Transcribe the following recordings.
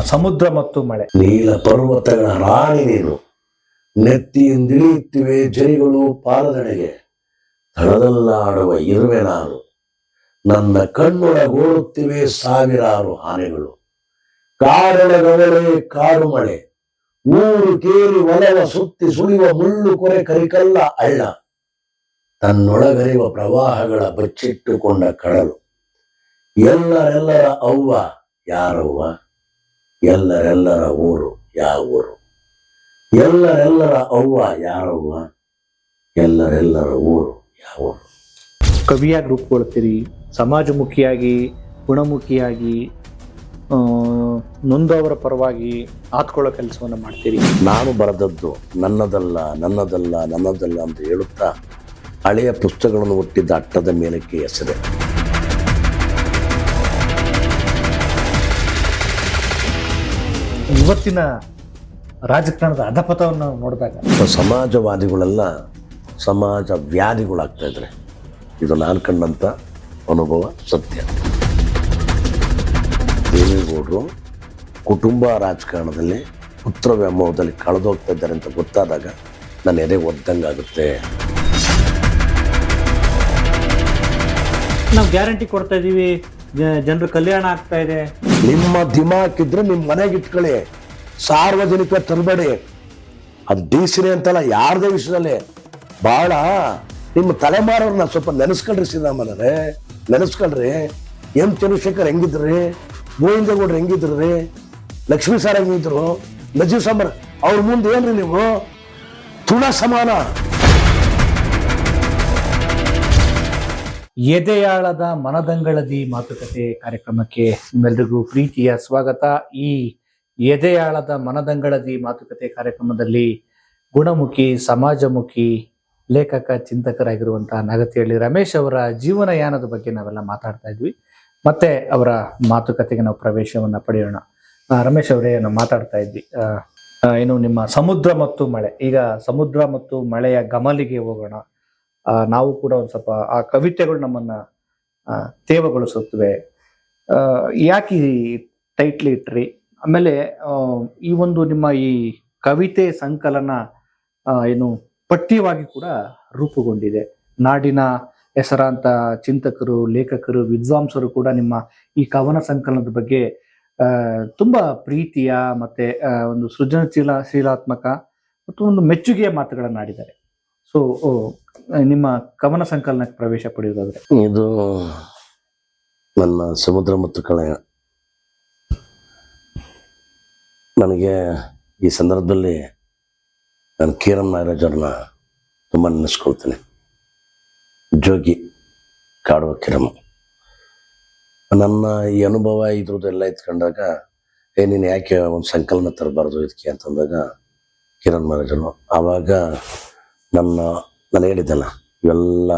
ಸಮುದ್ರ ಮತ್ತು ಮಳೆ. ನೀಲ ಪರ್ವತಗಳ ರಾಣಿ ನೀನು. ನೆತ್ತಿಯಿಂದಿಳಿಯುತ್ತಿವೆ ಜರಿಗಳು ಪಾದದಡೆಗೆ ತಳದಲ್ಲಾಡುವ ಇರುವೆ ನಾನು. ನನ್ನ ಕಣ್ಣೊಳಗೋಡುತ್ತಿವೆ ಸಾವಿರಾರು ಆನೆಗಳು. ಕಾಡೊಳಗವಳೆ ಕಾಡು ಮಳೆ. ಊರು ಕೇರಿ ಒಲವ ಸುತ್ತಿ ಸುಳಿಯುವ ಮುಳ್ಳು ಕೊರೆ ಕರಿಕಲ್ಲ ಅಳ್ಳ. ತನ್ನೊಳಗರಿವ ಪ್ರವಾಹಗಳ ಬಚ್ಚಿಟ್ಟುಕೊಂಡ ಕಡಲು. ಎಲ್ಲರೆಲ್ಲರ ಅವ್ವ ಯಾರವ್ವ? ಎಲ್ಲರೆಲ್ಲರ ಊರು ಯಾವ ಊರು? ಎಲ್ಲರೆಲ್ಲರ ಅವ್ವ ಯಾರವ್ವ ಎಲ್ಲರೆಲ್ಲರ ಊರು ಯಾವ ಊರು? ಕವಿಯಾಗಿ ರೂಪುಗೊಳ್ತೀರಿ ಸಮಾಜಮುಖಿಯಾಗಿ ಗುಣಮುಖಿಯಾಗಿ ನೊಂದವರ ಪರವಾಗಿ ಆತ್ಕೊಳ್ಳೋ ಕೆಲಸವನ್ನು ಮಾಡ್ತೀರಿ. ನಾನು ಬರೆದದ್ದು ನನ್ನದಲ್ಲ ನನ್ನದಲ್ಲ ನನ್ನದಲ್ಲ ಅಂತ ಹೇಳುತ್ತಾ ಹಳೆಯ ಪುಸ್ತಕಗಳನ್ನು ಹುಟ್ಟಿದ್ದ ಅಟ್ಟದ ಮೇಲಕ್ಕೆ ಹೆಸರೆ ಇವತ್ತಿನ ರಾಜಕಾರಣದ ಅಧಪಥವನ್ನು ನೋಡಿದಾಗ ಸಮಾಜವಾದಿಗಳೆಲ್ಲ ಸಮಾಜ ವ್ಯಾಧಿಗಳಾಗ್ತಾ ಇದ್ದಾರೆ ಇದು ನಾನು ಕಂಡಂತ ಅನುಭವ ಸತ್ಯ. ದೇವೇಗೌಡರು ಕುಟುಂಬ ರಾಜಕಾರಣದಲ್ಲಿ ಪುತ್ರ ವ್ಯಾಮೋಹದಲ್ಲಿ ಕಳೆದೋಗ್ತಾ ಇದ್ದಾರೆ ಅಂತ ಗೊತ್ತಾದಾಗ ನನ್ನ ಎದೆ ಒದ್ದಂಗಾಗುತ್ತೆ ನಾವು ಗ್ಯಾರಂಟಿ ಕೊಡ್ತಾ ಇದೀವಿ. ಜನರ ಕಲ್ಯಾಣ ಆಗ್ತಾ ಇದೆ. ನಿಮ್ಮ ದಿಮಾಕ್ ಇದ್ರೆ ನಿಮ್ಮ ಮನೆಗೆ ಇಟ್ಕೊಳ್ಳಿ. ಸಾರ್ವಜನಿಕ ತರಬೇಡಿ. ಅದು ಡಿ ಅಂತಲ್ಲ, ಯಾರ್ದೇ ವಿಷಯದಲ್ಲಿ. ಬಹಳ ನಿಮ್ಮ ತಲೆಮಾರವ್ರನ್ನ ಸ್ವಲ್ಪ ನೆನೆಸ್ಕೊಳ್ರಿ ಶ್ರೀರಾಮನರೇ ನೆನೆಸ್ಕೊಳ್ರಿ. ಎಂ ಚಂದ್ರಶೇಖರ್ ಹೆಂಗಿದ್ರಿ? ಗೋವಿಂದಗೌಡ್ರು ಹೆಂಗಿದ್ರಿ? ಲಕ್ಷ್ಮೀ ಸಾರ್ ಹೆಂಗಿದ್ರು? ನಜೀವ್ ಸಾಂಬಾರ್, ಅವ್ರ ಮುಂದೆ ಏನ್ರಿ ನೀವು? ತುಣ ಸಮಾನ. ಎದೆಯಾಳದ ಮನದಂಗಳದಿ ಮಾತುಕತೆ ಕಾರ್ಯಕ್ರಮಕ್ಕೆ ನಿಮ್ಮೆಲ್ರಿಗೂ ಪ್ರೀತಿಯ ಸ್ವಾಗತ. ಈ ಎದೆಯಾಳದ ಮನದಂಗಳದಿ ಮಾತುಕತೆ ಕಾರ್ಯಕ್ರಮದಲ್ಲಿ ಗುಣಮುಖಿ, ಸಮಾಜಮುಖಿ, ಲೇಖಕ, ಚಿಂತಕರಾಗಿರುವಂತಹ ನಾಗತಿಹಳ್ಳಿ ರಮೇಶ್ ಅವರ ಜೀವನಯಾನದ ಬಗ್ಗೆ ನಾವೆಲ್ಲ ಮಾತಾಡ್ತಾ ಇದ್ವಿ. ಮತ್ತೆ ಅವರ ಮಾತುಕತೆಗೆ ನಾವು ಪ್ರವೇಶವನ್ನು ಪಡೆಯೋಣ. ರಮೇಶ್ ಅವರೇ ನಾವು ಮಾತಾಡ್ತಾ ಇದ್ವಿ. ಏನು ನಿಮ್ಮ ಸಮುದ್ರ ಮತ್ತು ಮಳೆ. ಈಗ ಸಮುದ್ರ ಮತ್ತು ಮಳೆಯ ಗಮಲಿಗೆ ಹೋಗೋಣ. ನಾವು ಕೂಡ ಒಂದು ಸ್ವಲ್ಪ ಆ ಕವಿತೆಗಳು ನಮ್ಮನ್ನ ತೇವಗೊಳಿಸುತ್ತವೆ. ಯಾಕೆ ಟೈಟ್ಲಿ ಇಟ್ರಿ? ಆಮೇಲೆ ಈ ಒಂದು ನಿಮ್ಮ ಈ ಕವಿತೆ ಸಂಕಲನ ಏನು ಪಠ್ಯವಾಗಿ ಕೂಡ ರೂಪುಗೊಂಡಿದೆ. ನಾಡಿನ ಹೆಸರಾಂತ ಚಿಂತಕರು, ಲೇಖಕರು, ವಿದ್ವಾಂಸರು ಕೂಡ ನಿಮ್ಮ ಈ ಕವನ ಸಂಕಲನದ ಬಗ್ಗೆ ತುಂಬಾ ಪ್ರೀತಿಯ ಮತ್ತೆ ಒಂದು ಸೃಜನಶೀಲ, ಶೀಲಾತ್ಮಕ ಮತ್ತು ಒಂದು ಮೆಚ್ಚುಗೆಯ ಮಾತುಗಳನ್ನು ಆಡಿದ್ದಾರೆ ಸೊ ನಿಮ್ಮ ಕವನ ಸಂಕಲನಕ್ಕೆ ಪ್ರವೇಶ ಪಡೆಯುವುದಾದ್ರೆ? ಇದು ನನ್ನ ಸಮುದ್ರ ಮತ್ತು ಕಳೆಯ. ನನಗೆ ಈ ಸಂದರ್ಭದಲ್ಲಿ ನಾನು ಕಿರಣ್ ನಾಗರಾಜ್ ತುಂಬ ನೆನೆಸ್ಕೊಳ್ತೇನೆ. ಜೋಗಿ ಕಾಡುವ ಕಿರಮ್ ನನ್ನ ಈ ಅನುಭವ ಇದ್ರದ್ದೆಲ್ಲ ಎತ್ಕೊಂಡಾಗ ಏ, ನೀನು ಯಾಕೆ ಒಂದು ಸಂಕಲನ ತರಬಾರ್ದು ಇದಕ್ಕೆ ಅಂತಂದಾಗ ಕಿರಣ್ ಮಹಾರಾಜರು ಆವಾಗ ನನ್ನ ನಾನು ಹೇಳಿದ್ದಲ್ಲ, ಇವೆಲ್ಲ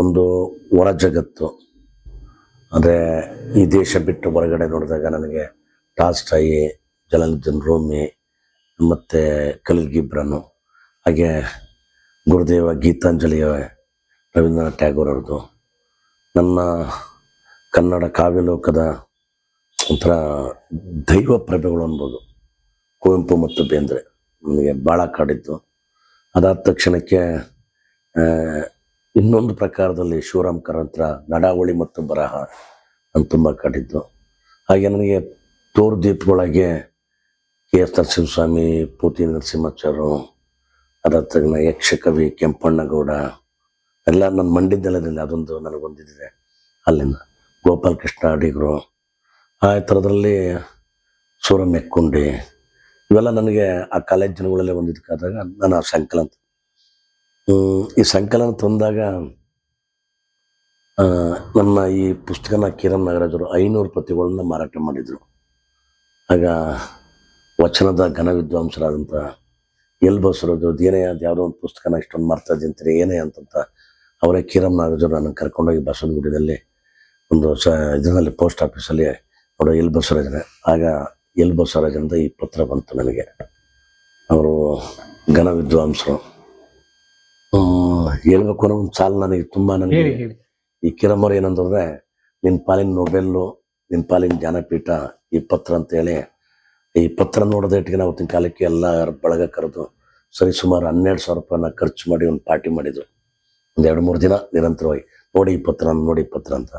ಒಂದು ಹೊರ ಜಗತ್ತು. ಅಂದರೆ ಈ ದೇಶ ಬಿಟ್ಟು ಹೊರಗಡೆ ನೋಡಿದಾಗ ನನಗೆ ಟಾಸ್ಟಾಯಿ ಜಲಂಜನ್ ರೋಮಿ, ಮತ್ತು ಕಲಿಗಿಬ್ರನು ಗಿಬ್ರನು, ಹಾಗೆ ಗುರುದೇವ ಗೀತಾಂಜಲಿಯ ರವೀಂದ್ರನಾಥ್ ಟ್ಯಾಗೋರ್ ಅವ್ರದ್ದು. ನನ್ನ ಕನ್ನಡ ಕಾವ್ಯಲೋಕದ ಒಂಥರ ದೈವ ಪ್ರಭೆಗಳು ಅನ್ಬೋದು. ಕುವೆಂಪು ಮತ್ತು ಬೇಂದ್ರೆ ನನಗೆ ಭಾಳ ಕಾಡಿತ್ತು ಅದಾದ ತಕ್ಷಣಕ್ಕೆ ಇನ್ನೊಂದು ಪ್ರಕಾರದಲ್ಲಿ ಶಿವರಾಮ್ ಕಾರಂತರ ನಡಾವಳಿ ಮತ್ತು ಬರಹ ನಾನು ತುಂಬ ಕಾಟಿದ್ದು ಹಾಗೆ ನನಗೆ ತೋರು ದೀಪಗಳಿಗೆ ಕೆ ಎಸ್ ನರಸಿಂಹಸ್ವಾಮಿ, ಪೂತಿ ನರಸಿಂಹಾಚಾರ್ಯರು ಅದಾದ ತಕ್ಷಣ ಯಕ್ಷಕವಿ ಕೆಂಪಣ್ಣಗೌಡ, ಎಲ್ಲ ನನ್ನ ಮಂಡಿದ್ದೆಲ್ಲದಲ್ಲಿ ಅದೊಂದು ನನಗೊಂದಿದೆ ಅಲ್ಲಿಂದ. ಗೋಪಾಲಕೃಷ್ಣ ಅಡಿಗರು, ಆ ಥರದಲ್ಲಿ ಸೂರ ಮೆಕ್ಕುಂಡಿ ಇವೆಲ್ಲ ನನಗೆ ಆ ಕಾಲೇಜ್ ದಿನಗಳಲ್ಲೇ ಒಂದು ಇದಕ್ಕಾದಾಗ ನಾನು ಆ ಸಂಕಲನ ಈ ಸಂಕಲನ ತಂದಾಗ ನನ್ನ ಈ ಪುಸ್ತಕನ ಕಿರಣ್ ನಾಗರಾಜರು ಐನೂರು ಪ್ರತಿಗಳನ್ನ ಮಾರಾಟ ಮಾಡಿದರು. ಆಗ ವಚನದ ಘನ ವಿದ್ವಾಂಸರಾದಂಥ ಎಲ್ ಬಸರೋದು ಏನೇ ಅದು ಯಾವುದೋ ಒಂದು ಪುಸ್ತಕನ ಇಷ್ಟೊಂದು ಮಾಡ್ತಾ ಇದ್ದಂತೀರಿ ಏನೇ ಅಂತಂತ ಅವರೇ ಕಿರಣ್ ನಾಗರಾಜರು ನನ್ನ ಕರ್ಕೊಂಡೋಗಿ ಬಸವನಗುಡಿಯಲ್ಲಿ ಒಂದು ಸ ಇದರಲ್ಲಿ ಪೋಸ್ಟ್ ಆಫೀಸಲ್ಲಿ ನೋಡೋ ಎಲ್ ಬಸವರಾಜನೇ ಆಗ ಎಲ್ ಬಸವರಾಜಂದ ಈ ಪತ್ರ ಬಂತು ನನಗೆ. ಅವರು ಘನ ವಿದ್ವಾಂಸರು. ಹ್ಮ್, ಹೇಳ್ಬೇಕು ಅನ್ನೋ ಒಂದು ಸಾಲು ನನಗೆ ತುಂಬಾ ನನಗೆ. ಹೇಳಿ. ಹೇಳಿ ಈ ಕಿರಮರು ಏನಂದ್ರೆ ನಿನ್ನ ಪಾಲಿನ ನೊಬೆಲ್ಲು ನಿನ್ನ ಪಾಲಿನ ಜ್ಞಾನಪೀಠ ಈ ಪತ್ರ ಅಂತೇಳಿ ಈ ಪತ್ರ ನೋಡೋದೇ ನಾವು ಅವತ್ತಿನ ಕಾಲಕ್ಕೆ ಎಲ್ಲ ಬಳಗ ಕರೆದು ಸರಿ ಸುಮಾರು ಹನ್ನೆರಡು ಸಾವಿರ ರೂಪಾಯಿನ ಖರ್ಚು ಮಾಡಿ ಒಂದು ಪಾರ್ಟಿ ಮಾಡಿದ್ರು. ಒಂದು ಎರಡು ಮೂರು ದಿನ ನಿರಂತರವಾಗಿ ನೋಡಿ ಈ ಪತ್ರ ನೋಡಿ ಈ ಪತ್ರ ಅಂತ.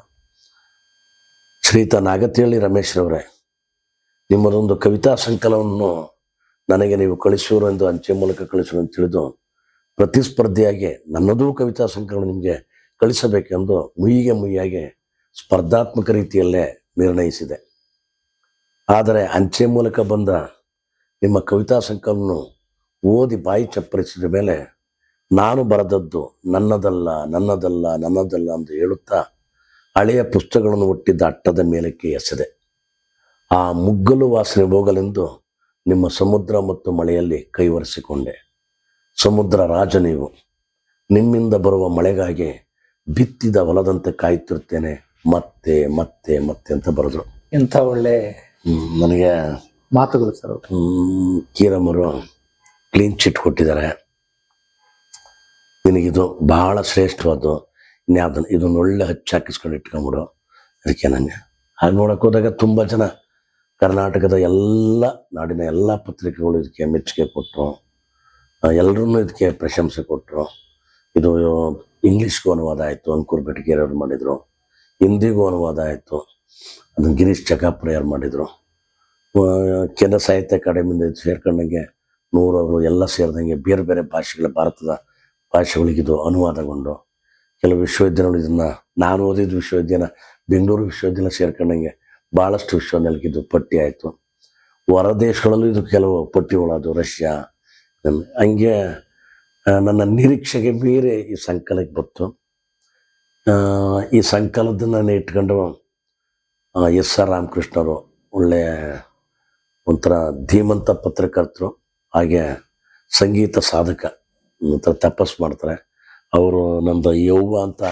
ಶ್ರೀತ ನಾಗತಿಹಳ್ಳಿ ರಮೇಶ್ ರವರೇ ನಿಮ್ಮದೊಂದು ಕವಿತಾ ಸಂಕಲನವನ್ನು ನನಗೆ ನೀವು ಕಳಿಸುವರು ಎಂದು ಅಂಚೆ ಮೂಲಕ ಕಳಿಸುವರು ಅಂತ ತಿಳಿದು ಪ್ರತಿಸ್ಪರ್ಧಿಯಾಗಿ ನನ್ನದೂ ಕವಿತಾ ಸಂಕಲನ ನಿಮಗೆ ಕಳಿಸಬೇಕೆಂದು ಮುಯಿಗೆ ಮುಯಿಯಾಗಿ ಸ್ಪರ್ಧಾತ್ಮಕ ರೀತಿಯಲ್ಲೇ ನಿರ್ಣಯಿಸಿದೆ. ಆದರೆ ಅಂಚೆ ಮೂಲಕ ಬಂದ ನಿಮ್ಮ ಕವಿತಾ ಸಂಕಲನ ಓದಿ ಬಾಯಿ ಚಪ್ಪರಿಸಿದ ಮೇಲೆ ನಾನು ಬರೆದದ್ದು ನನ್ನದಲ್ಲ ನನ್ನದಲ್ಲ ನನ್ನದಲ್ಲ ಎಂದು ಹೇಳುತ್ತಾ ಹಳೆಯ ಪುಸ್ತಕಗಳನ್ನು ಒಟ್ಟಿದ್ದ ಅಟ್ಟದ ಮೇಲಕ್ಕೆ ಎಸೆದೆ. ಆ ಮುಗ್ಗಲು ವಾಸನೆ ಹೋಗಲೆಂದು ನಿಮ್ಮ ಸಮುದ್ರ ಮತ್ತು ಮಳೆಯಲ್ಲಿ ಕೈವರಿಸಿಕೊಂಡೆ. ಸಮುದ್ರ ರಾಜ ನೀವು ನಿಮ್ಮಿಂದ ಬರುವ ಮಳೆಗಾಗಿ ಬಿತ್ತಿದ ಹೊಲದಂತೆ ಕಾಯುತ್ತಿರುತ್ತೇನೆ. ಮತ್ತೆ ಮತ್ತೆ ಮತ್ತೆ ಅಂತ ಬರೆದ್ರು. ಎಂಥ ಒಳ್ಳೆ ನನಗೆ ಮಾತುಗಳು ಸರ್ ಕೀರಮ್ಮರು ಕ್ಲೀನ್ ಚಿಟ್ ಕೊಟ್ಟಿದ್ದಾರೆ. ನಿನಗಿದು ಬಹಳ ಶ್ರೇಷ್ಠವಾದ್ದು. ಇನ್ಯಾವ್ದನ್ನು ಇದನ್ನ ಒಳ್ಳೆ ಹಚ್ಚಿ ಹಾಕಿಸ್ಕೊಂಡು ಇಟ್ಕೊಂಬಿಡು. ಅದಕ್ಕೆ ನನಗೆ ಹಾಗೆ ನೋಡೋಕೆ ಹೋದಾಗ ತುಂಬ ಜನ ಕರ್ನಾಟಕದ ಎಲ್ಲ ನಾಡಿನ ಎಲ್ಲ ಪತ್ರಿಕೆಗಳು ಇದಕ್ಕೆ ಮೆಚ್ಚುಗೆ ಕೊಟ್ಟರು. ಎಲ್ಲರೂ ಇದಕ್ಕೆ ಪ್ರಶಂಸೆ ಕೊಟ್ಟರು. ಇದು ಇಂಗ್ಲೀಷ್ಗೂ ಅನುವಾದ ಆಯಿತು, ಅಂಕುರ್ ಬೆಟಗೇರವ್ರು ಮಾಡಿದರು. ಹಿಂದಿಗೂ ಅನುವಾದ ಆಯಿತು. ಅದನ್ನು ಗಿರೀಶ್ ಚಕಾಪುರಯ್ಯರು ಮಾಡಿದರು. ಕೇಂದ್ರ ಸಾಹಿತ್ಯ ಅಕಾಡೆಮಿಯಿಂದ ಸೇರ್ಕೊಂಡಂಗೆ ನೂರವರು ಎಲ್ಲ ಸೇರಿದಂಗೆ ಬೇರೆ ಬೇರೆ ಭಾಷೆಗಳ ಭಾರತದ ಭಾಷೆಗಳಿಗಿದು ಅನುವಾದಗೊಂಡು, ಕೆಲವು ವಿಶ್ವವಿದ್ಯಾಲಯಗಳು ಇದನ್ನು ನಾನು ಓದಿದ ವಿಶ್ವವಿದ್ಯಾಲಯ ಬೆಂಗಳೂರು ವಿಶ್ವವಿದ್ಯಾಲಯ ಸೇರ್ಕೊಂಡಂಗೆ ಭಾಳಷ್ಟು ವಿಷಯ ಇದು ಪಟ್ಟಿ ಆಯಿತು. ಹೊರ ದೇಶಗಳಲ್ಲೂ ಇದು ಕೆಲವು ಪಟ್ಟಿಗಳದು ರಷ್ಯಾ ಹಂಗೆ ನನ್ನ ನಿರೀಕ್ಷೆಗೆ ಬೇರೆ ಈ ಸಂಕಲಕ್ಕೆ ಬಂತು. ಈ ಈ ನಾನು ಇಟ್ಕೊಂಡು ಎಸ್ ಆರ್ ರಾಮಕೃಷ್ಣರು ಒಳ್ಳೆಯ ಒಂಥರ ಧೀಮಂತ ಪತ್ರಕರ್ತರು, ಹಾಗೆ ಸಂಗೀತ ಸಾಧಕ, ಒಂಥರ ತಪಸ್ ಮಾಡ್ತಾರೆ. ಅವರು ನಮ್ಮದು ಯೌವ ಅಂತ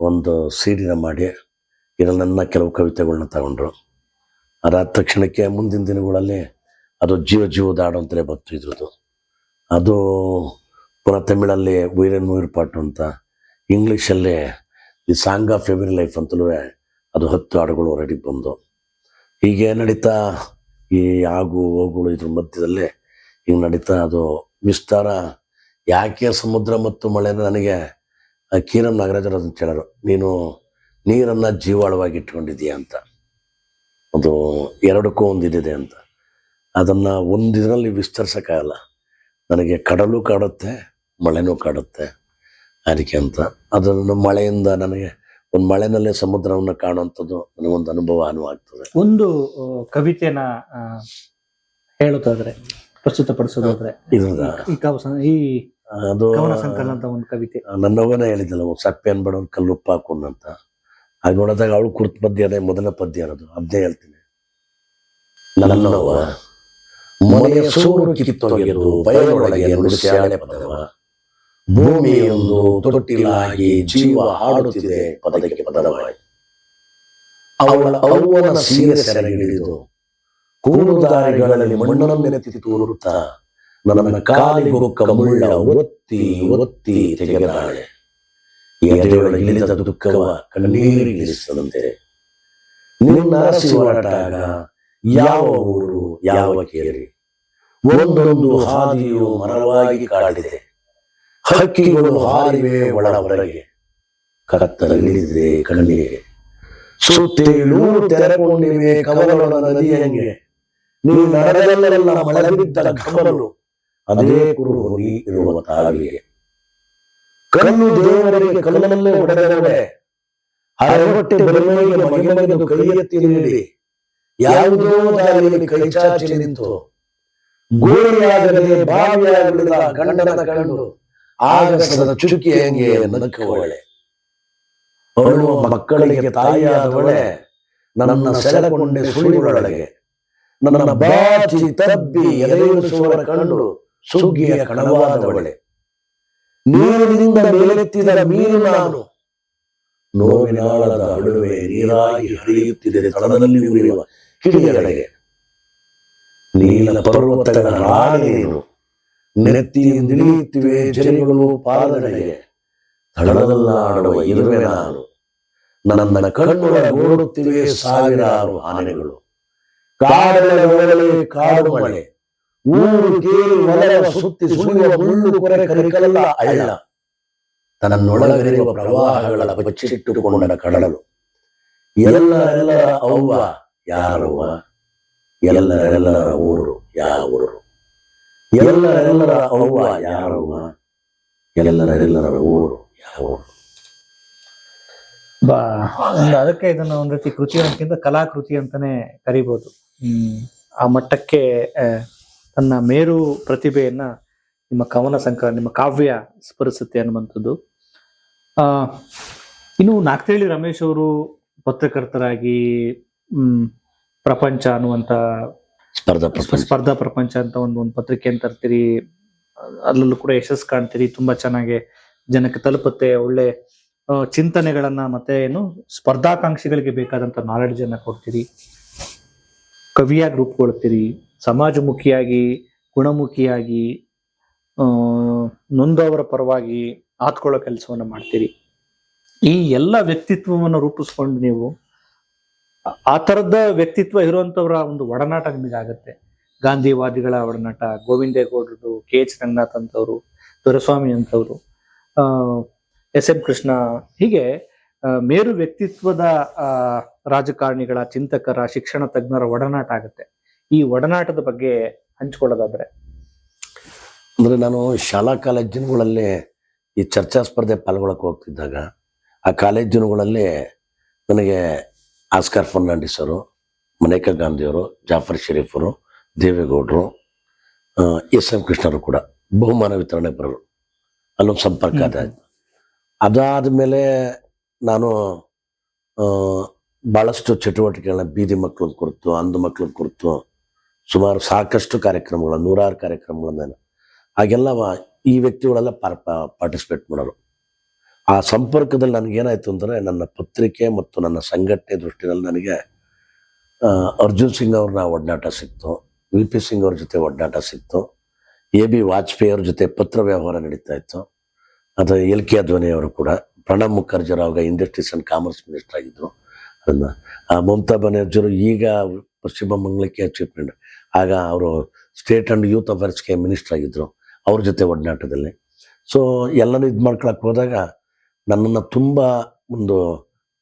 ಒಂದು ಸೀಡಿನ ಮಾಡಿ ಇದರಲ್ಲಿ ನನ್ನ ಕೆಲವು ಕವಿತೆಗಳನ್ನ ತಗೊಂಡ್ರು. ಅದಾದ ತಕ್ಷಣಕ್ಕೆ ಮುಂದಿನ ದಿನಗಳಲ್ಲಿ ಅದು ಜೀವ ಜೀವದ ಹಾಡು ಅಂತಲೇ ಬಂತು ಇದ್ರದ್ದು. ಅದು ಪುನಃ ತಮಿಳಲ್ಲಿ ವೀರನ್ ಉಯಿರ್ ಪಾಟು ಅಂತ ಇಂಗ್ಲೀಷಲ್ಲಿ the song of every life ಅಂತಲೂ ಅದು ಹತ್ತು ಹಾಡುಗಳು ರೆಡಿ ಬಂದು. ಹೀಗೆ ನಡೀತಾ ಈ ಆಗು ಹೋಗುಗಳು ಇದ್ರ ಮಧ್ಯದಲ್ಲಿ ಹಿಂಗೆ ನಡೀತಾ ಅದು ವಿಸ್ತಾರ. ಯಾಕೆ ಸಮುದ್ರ ಮತ್ತು ಮಳೆನ ನನಗೆ ಕೀರಂ ನಾಗರಾಜರು ಅದನ್ನು ಕೇಳೋರು ನೀನು ನೀರನ್ನು ಜೀವಾಳವಾಗಿ ಇಟ್ಕೊಂಡಿದೀಯ ಅಂತ. ಅದು ಎರಡಕ್ಕೂ ಒಂದಿದೆ ಅಂತ. ಅದನ್ನು ಒಂದಿದ್ರಲ್ಲಿ ವಿಸ್ತರಿಸೋಕ್ಕಾಗಲ್ಲ. ನನಗೆ ಕಡಲು ಕಾಡುತ್ತೆ ಮಳೆನೂ ಕಾಡುತ್ತೆ ಅದಕ್ಕೆ ಅಂತ. ಅದನ್ನು ಮಳೆಯಿಂದ ನನಗೆ ಒಂದು ಮಳೆನಲ್ಲೇ ಸಮುದ್ರವನ್ನು ಕಾಣುವಂಥದ್ದು ನನಗೊಂದು ಅನುಭವ ಆಗ್ತದೆ ಒಂದು ಕವಿತೆನ ಹೇಳುತ್ತಾದ್ರೆ ಪ್ರಸ್ತುತಪಡಿಸೋದಾದ್ರೆ ಈ ಅದು ಒಂದು ಕವಿತೆ. ನನ್ನವನೇ ಹೇಳಿದ್ದಲ್ಲ ಸಪ್ಪೆ ಅನ್ಬೇಡ ಕಲ್ಲುಪ್ಪ ಹಾಕೊಂಡು ಅಂತ. ಹಾಗೆ ನೋಡಿದಾಗ ಅವಳು ಕುರ್ತ ಅದೇ ಮೊದಲ ಪದ್ಯ ಅನ್ನೋದು. ಅದನ್ನೇ ಹೇಳ್ತೀನಿ. ನನ್ನವ ಮನೆಯ ಸೂರು ಕಿತ್ತೊಗೆದು ಬಯಲೊಳಗೆ ನುಡಿಸ್ಯಾಳೆ ಪದವ. ಭೂಮಿಯೊಂದು ತೊಟ್ಟಿಲಾಗಿ ಜೀವ ಹಾಡುತ್ತಿದೆ ಪದಕ್ಕೆ ಪದವಾಗಿ. ಅವಳ ಅವ್ವನ ಸೀರೆ ಸೆರೆಗಿಳಿದು ಕೂಡುದಾರಿಗಳಲ್ಲಿ ನೆನೆತಿ ತೂರುತ್ತಾ, ನನ್ನ ಕಾಲಿಗೊಕ್ಕ ಮುಳ್ಳ ಒತ್ತಿ ಒತ್ತಿ ತೆಗೆದಾಳೆ. ಎದೆಯೊಳಗೆ ಇಳಿದ ದುಃಖವ ಕಣ್ಣೀರಿಗಿಳಿಸದಂತೆ ನಿನ್ನ ಆಸೆ ಹೊರಟಾಗ ಯಾವ ಊರು, ಯಾವ ಕೇರಿ? ಒಂದೊಂದು ಹಾದಿಯು ಮರವಾಗಿ ಕಾಡಿದೆ. ಹಕ್ಕಿಗಳು ಹಾರಿವೆ ಒಳ ಹೊರಗೆ ಕತ್ತಲಿಳಿದಿದೆ ಕಣ್ಣಿಗೆ ಸುತ್ತೇಳೂರು ತೆರೆಕೊಂಡಿವೆ ಕವಲೊಳ ನದಿಯಂಗೆ ನೀವು ನಡೆದಲ್ಲೆಲ್ಲ ಮಳೆ ಬಿದ್ದ ಕಮಲು ಅದೇ ಕುರುಹು ಇರುವ ತಾವಿಗೆ ಕಣ್ಣು ದೇವರಿಗೆ ಕಲ್ಲಲ್ಲೇ ಹೊಡೆದರೆ ಅರವಟ್ಟೆ ಬೆರಳಿಗೆ ಮಗಿಮಗಿದು ಕೈ ಎತ್ತಿ ನೀಡಿ ಯಾವುದೋ ದಾರಿಯಲ್ಲಿ ಕೈ ಚಾಚಿ ನಿಂತು. ಗೋಳಿಯಾಗದೆ ಬಾವಿಯಾಗಲಿದ ಗಂಡನ ಕಂಡು ಆಗಸದ ಹೆಂಗೆ ನಕ್ಕವಳೆ ಅವಳು ಮಕ್ಕಳಿಗೆ ತಾಯಿಯಾದವಳೆ. ನನ್ನ ಸೆಳೆಕೊಂಡೆ ಸುಳಿಗಳೊಳಗೆ ನನ್ನ ಬಾಚಿ ತಬ್ಬಿ ಎದೆಯುಸುವರ ಕಂಡು ಸುಗ್ಗಿಯ ಕಣವಾದವಳೆ. ನೀರಿನಿಂದ ಮೇಲೆತ್ತಿದ ಮೀನು ನಾನು ನೋವಿನಾಳದ ನಡುವೆ ನೀರಾಗಿ ಹರಿಯುತ್ತಿದೆ ತಳದಲ್ಲಿ ಉರಿಯುವ ಕಿಡಿಯಡೆಗೆ ನೀಲ ಪರ್ವತಗಳ ನೀನು. ನೆತ್ತಿಯಿಂದ ಇಳಿಯುತ್ತಿವೆ ಜನಿಗಳು ಪಾದಗಳಿಗೆ ತಳದಲ್ಲಾಡುವ ಇರುವೆ ನಾನು. ನನ್ನ ಕಣ್ಣುಗಳ ಓಡುತ್ತಿವೆ ಸಾವಿರಾರು ಆನೆಗಳು. ಕಾಡಲ ಕಾಡು ಮಳೆ. ಊರು ಕೇಳಿ ಒಲವ ಸುತ್ತಿ ಸುಳಿಯುವ ಮುಳ್ಳು ಕೊರೆ ಕರಿಕಲ್ಲ ಅಳ್ಳ. ತನ್ನೊಳಗಿರುವ ಪ್ರವಾಹಗಳ ಬಚ್ಚಿಟ್ಟುಕೊಂಡ ಕಡಲಲು ಎಲ್ಲರೆಲ್ಲರ ಅವ್ವ ಯಾರವ್ವ? ಎಲ್ಲರೆಲ್ಲರ ಊರು ಯಾವೂರು ಎಲ್ಲರೆಲ್ಲರ ಅವ್ವ ಯಾರವ್ವ? ಎಲ್ಲರೆಲ್ಲರ ಊರು ಯಾವೂರು ಬಾ. ಒಂದು ಅದಕ್ಕೆ ಇದನ್ನ ಒಂದ್ ರೀತಿ ಕೃತಿ ಅನ್ನೋಕ್ಕಿಂತ ಕಲಾಕೃತಿ ಅಂತಾನೆ ಕರಿಬಹುದು ಆ ಮಟ್ಟಕ್ಕೆ ತನ್ನ ಮೇರು ಪ್ರತಿಭೆಯನ್ನ ನಿಮ್ಮ ಕವನ ಸಂಕಲನ ನಿಮ್ಮ ಕಾವ್ಯ ಸ್ಫುರಿಸುತ್ತೆ ಅನ್ನುವಂಥದ್ದು. ಆ ಇನ್ನು ನಾಗ್ತೇಳಿ ರಮೇಶ್ ಅವರು ಪತ್ರಕರ್ತರಾಗಿ ಹ್ಮ್ ಪ್ರಪಂಚ ಅನ್ನುವಂತ ಸ್ಪರ್ಧಾ ಪ್ರಪಂಚ. ಸ್ಪರ್ಧಾ ಪ್ರಪಂಚ ಅಂತ ಒಂದು ಒಂದು ಪತ್ರಿಕೆ ಅಂತ ತರ್ತೀರಿ ಅಲ್ಲಲ್ಲೂ ಕೂಡ ಯಶಸ್ಸು ಕಾಣ್ತೀರಿ. ತುಂಬಾ ಚೆನ್ನಾಗಿ ಜನಕ್ಕೆ ತಲುಪುತ್ತೆ. ಒಳ್ಳೆ ಚಿಂತನೆಗಳನ್ನ ಮತ್ತೆ ಏನು ಸ್ಪರ್ಧಾಕಾಂಕ್ಷಿಗಳಿಗೆ ಬೇಕಾದಂತ ನಾಲೆಡ್ಜ್ ಅನ್ನ ಕೊಡ್ತೀರಿ. ಕವಿಯಾಗಿ ರೂಪುಗೊಳ್ತೀರಿ. ಸಮಾಜಮುಖಿಯಾಗಿ, ಗುಣಮುಖಿಯಾಗಿ ನೊಂದವರ ಪರವಾಗಿ ಆತ್ಕೊಳ್ಳೋ ಕೆಲಸವನ್ನು ಮಾಡ್ತೀರಿ. ಈ ಎಲ್ಲ ವ್ಯಕ್ತಿತ್ವವನ್ನು ರೂಪಿಸ್ಕೊಂಡು ನೀವು, ಆ- ಥರದ ವ್ಯಕ್ತಿತ್ವ ಇರುವಂತವರ ಒಂದು ಒಡನಾಟ ನಿಮಗಾಗತ್ತೆ ಗಾಂಧಿವಾದಿಗಳ ಒಡನಾಟ ಗೋವಿಂದೇಗೌಡರದು ಕೆ ಎಚ್ ರಂಗನಾಥ್ ಅಂತವರು, ದೊರೆಸ್ವಾಮಿ ಅಂತವರು ಎಸ್ ಎಂ ಕೃಷ್ಣ, ಹೀಗೆ ಮೇರು ವ್ಯಕ್ತಿತ್ವದ ರಾಜಕಾರಣಿಗಳ, ಚಿಂತಕರ, ಶಿಕ್ಷಣ ತಜ್ಞರ ಒಡನಾಟ ಆಗುತ್ತೆ. ಈ ಒಡನಾಟದ ಬಗ್ಗೆ ಹಂಚ್ಕೊಳ್ಳೋದಾದ್ರೆ? ಅಂದ್ರೆ ನಾನು ಶಾಲಾ ಕಾಲೇಜಿನಗಳಲ್ಲಿ ಈ ಚರ್ಚಾ ಸ್ಪರ್ಧೆ ಪಾಲ್ಗೊಳಕ್ಕೆ ಹೋಗ್ತಿದ್ದಾಗ ಆ ಕಾಲೇಜಿನಗಳಲ್ಲಿ ನನಗೆ ಆಸ್ಕರ್ ಫರ್ನಾಂಡಿಸ್ ಅವರು ಮನೇಕಾ ಗಾಂಧಿಯವರು ಜಾಫರ್ ಶರೀಫರು ದೇವೇಗೌಡರು ಎಸ್ ಎಂ ಕೃಷ್ಣರು ಕೂಡ ಬಹುಮಾನ ವಿತರಣೆ ಬರೋರು. ಅಲ್ಲೊಂದು ಸಂಪರ್ಕ ಅದ ಅದಾಯ್ತು. ಅದಾದ ಮೇಲೆ ನಾನು ಭಾಳಷ್ಟು ಚಟುವಟಿಕೆಗಳನ್ನ ಬೀದಿ ಮಕ್ಕಳ ಕುರಿತು ಅಂಧ ಮಕ್ಕಳ ಕುರಿತು ಸುಮಾರು ಸಾಕಷ್ಟು ಕಾರ್ಯಕ್ರಮಗಳು, ನೂರಾರು ಕಾರ್ಯಕ್ರಮಗಳನ್ನ ಹಾಗೆಲ್ಲ ಈ ವ್ಯಕ್ತಿಗಳೆಲ್ಲ ಪಾರ್ ಪಾರ್ಟಿಸಿಪೇಟ್ ಮಾಡೋರು. ಆ ಸಂಪರ್ಕದಲ್ಲಿ ನನಗೇನಾಯಿತು ಅಂದರೆ ನನ್ನ ಪತ್ರಿಕೆ ಮತ್ತು ನನ್ನ ಸಂಘಟನೆ ದೃಷ್ಟಿನಲ್ಲಿ ನನಗೆ ಅರ್ಜುನ್ ಸಿಂಗ್ ಅವ್ರನ್ನ ಒಡನಾಟ ಸಿಕ್ತು, ವಿ ಪಿ ಸಿಂಗ್ ಅವ್ರ ಜೊತೆ ಒಡನಾಟ ಸಿಕ್ತು, ಎ ಬಿ ವಾಜಪೇಯಿ ಅವ್ರ ಜೊತೆ ಪತ್ರ ವ್ಯವಹಾರ ನಡೀತಾ ಇತ್ತು, ಅದು ಎಲ್ ಕೆ ಅದ್ವಾನಿ ಅವರು ಕೂಡ, ಪ್ರಣಬ್ ಮುಖರ್ಜಿಯವರು ಅವಾಗ ಇಂಡಸ್ಟ್ರೀಸ್ ಆ್ಯಂಡ್ ಕಾಮರ್ಸ್ ಮಿನಿಸ್ಟರ್ ಆಗಿದ್ರು. ಅದನ್ನ ಮಮತಾ ಬ್ಯಾನರ್ಜಿಯವರು ಈಗ ಪಶ್ಚಿಮ ಬಂಗಾಳಕ್ಕೆ ಚೀಫ್ ಮಿನಿಸ್ಟರ್ ಆಗ ಅವರು ಸ್ಟೇಟ್ ಅಂಡ್ ಯೂತ್ ಅಫೇರ್ಸ್ಗೆ ಮಿನಿಸ್ಟರ್ ಆಗಿದ್ದರು ಅವ್ರ ಜೊತೆ ಒಡನಾಟದಲ್ಲಿ. ಸೊ ಎಲ್ಲನೂ ಇದು ಮಾಡ್ಕೊಳಕ್ಕೆ ಹೋದಾಗ ನನ್ನನ್ನು ತುಂಬ ಒಂದು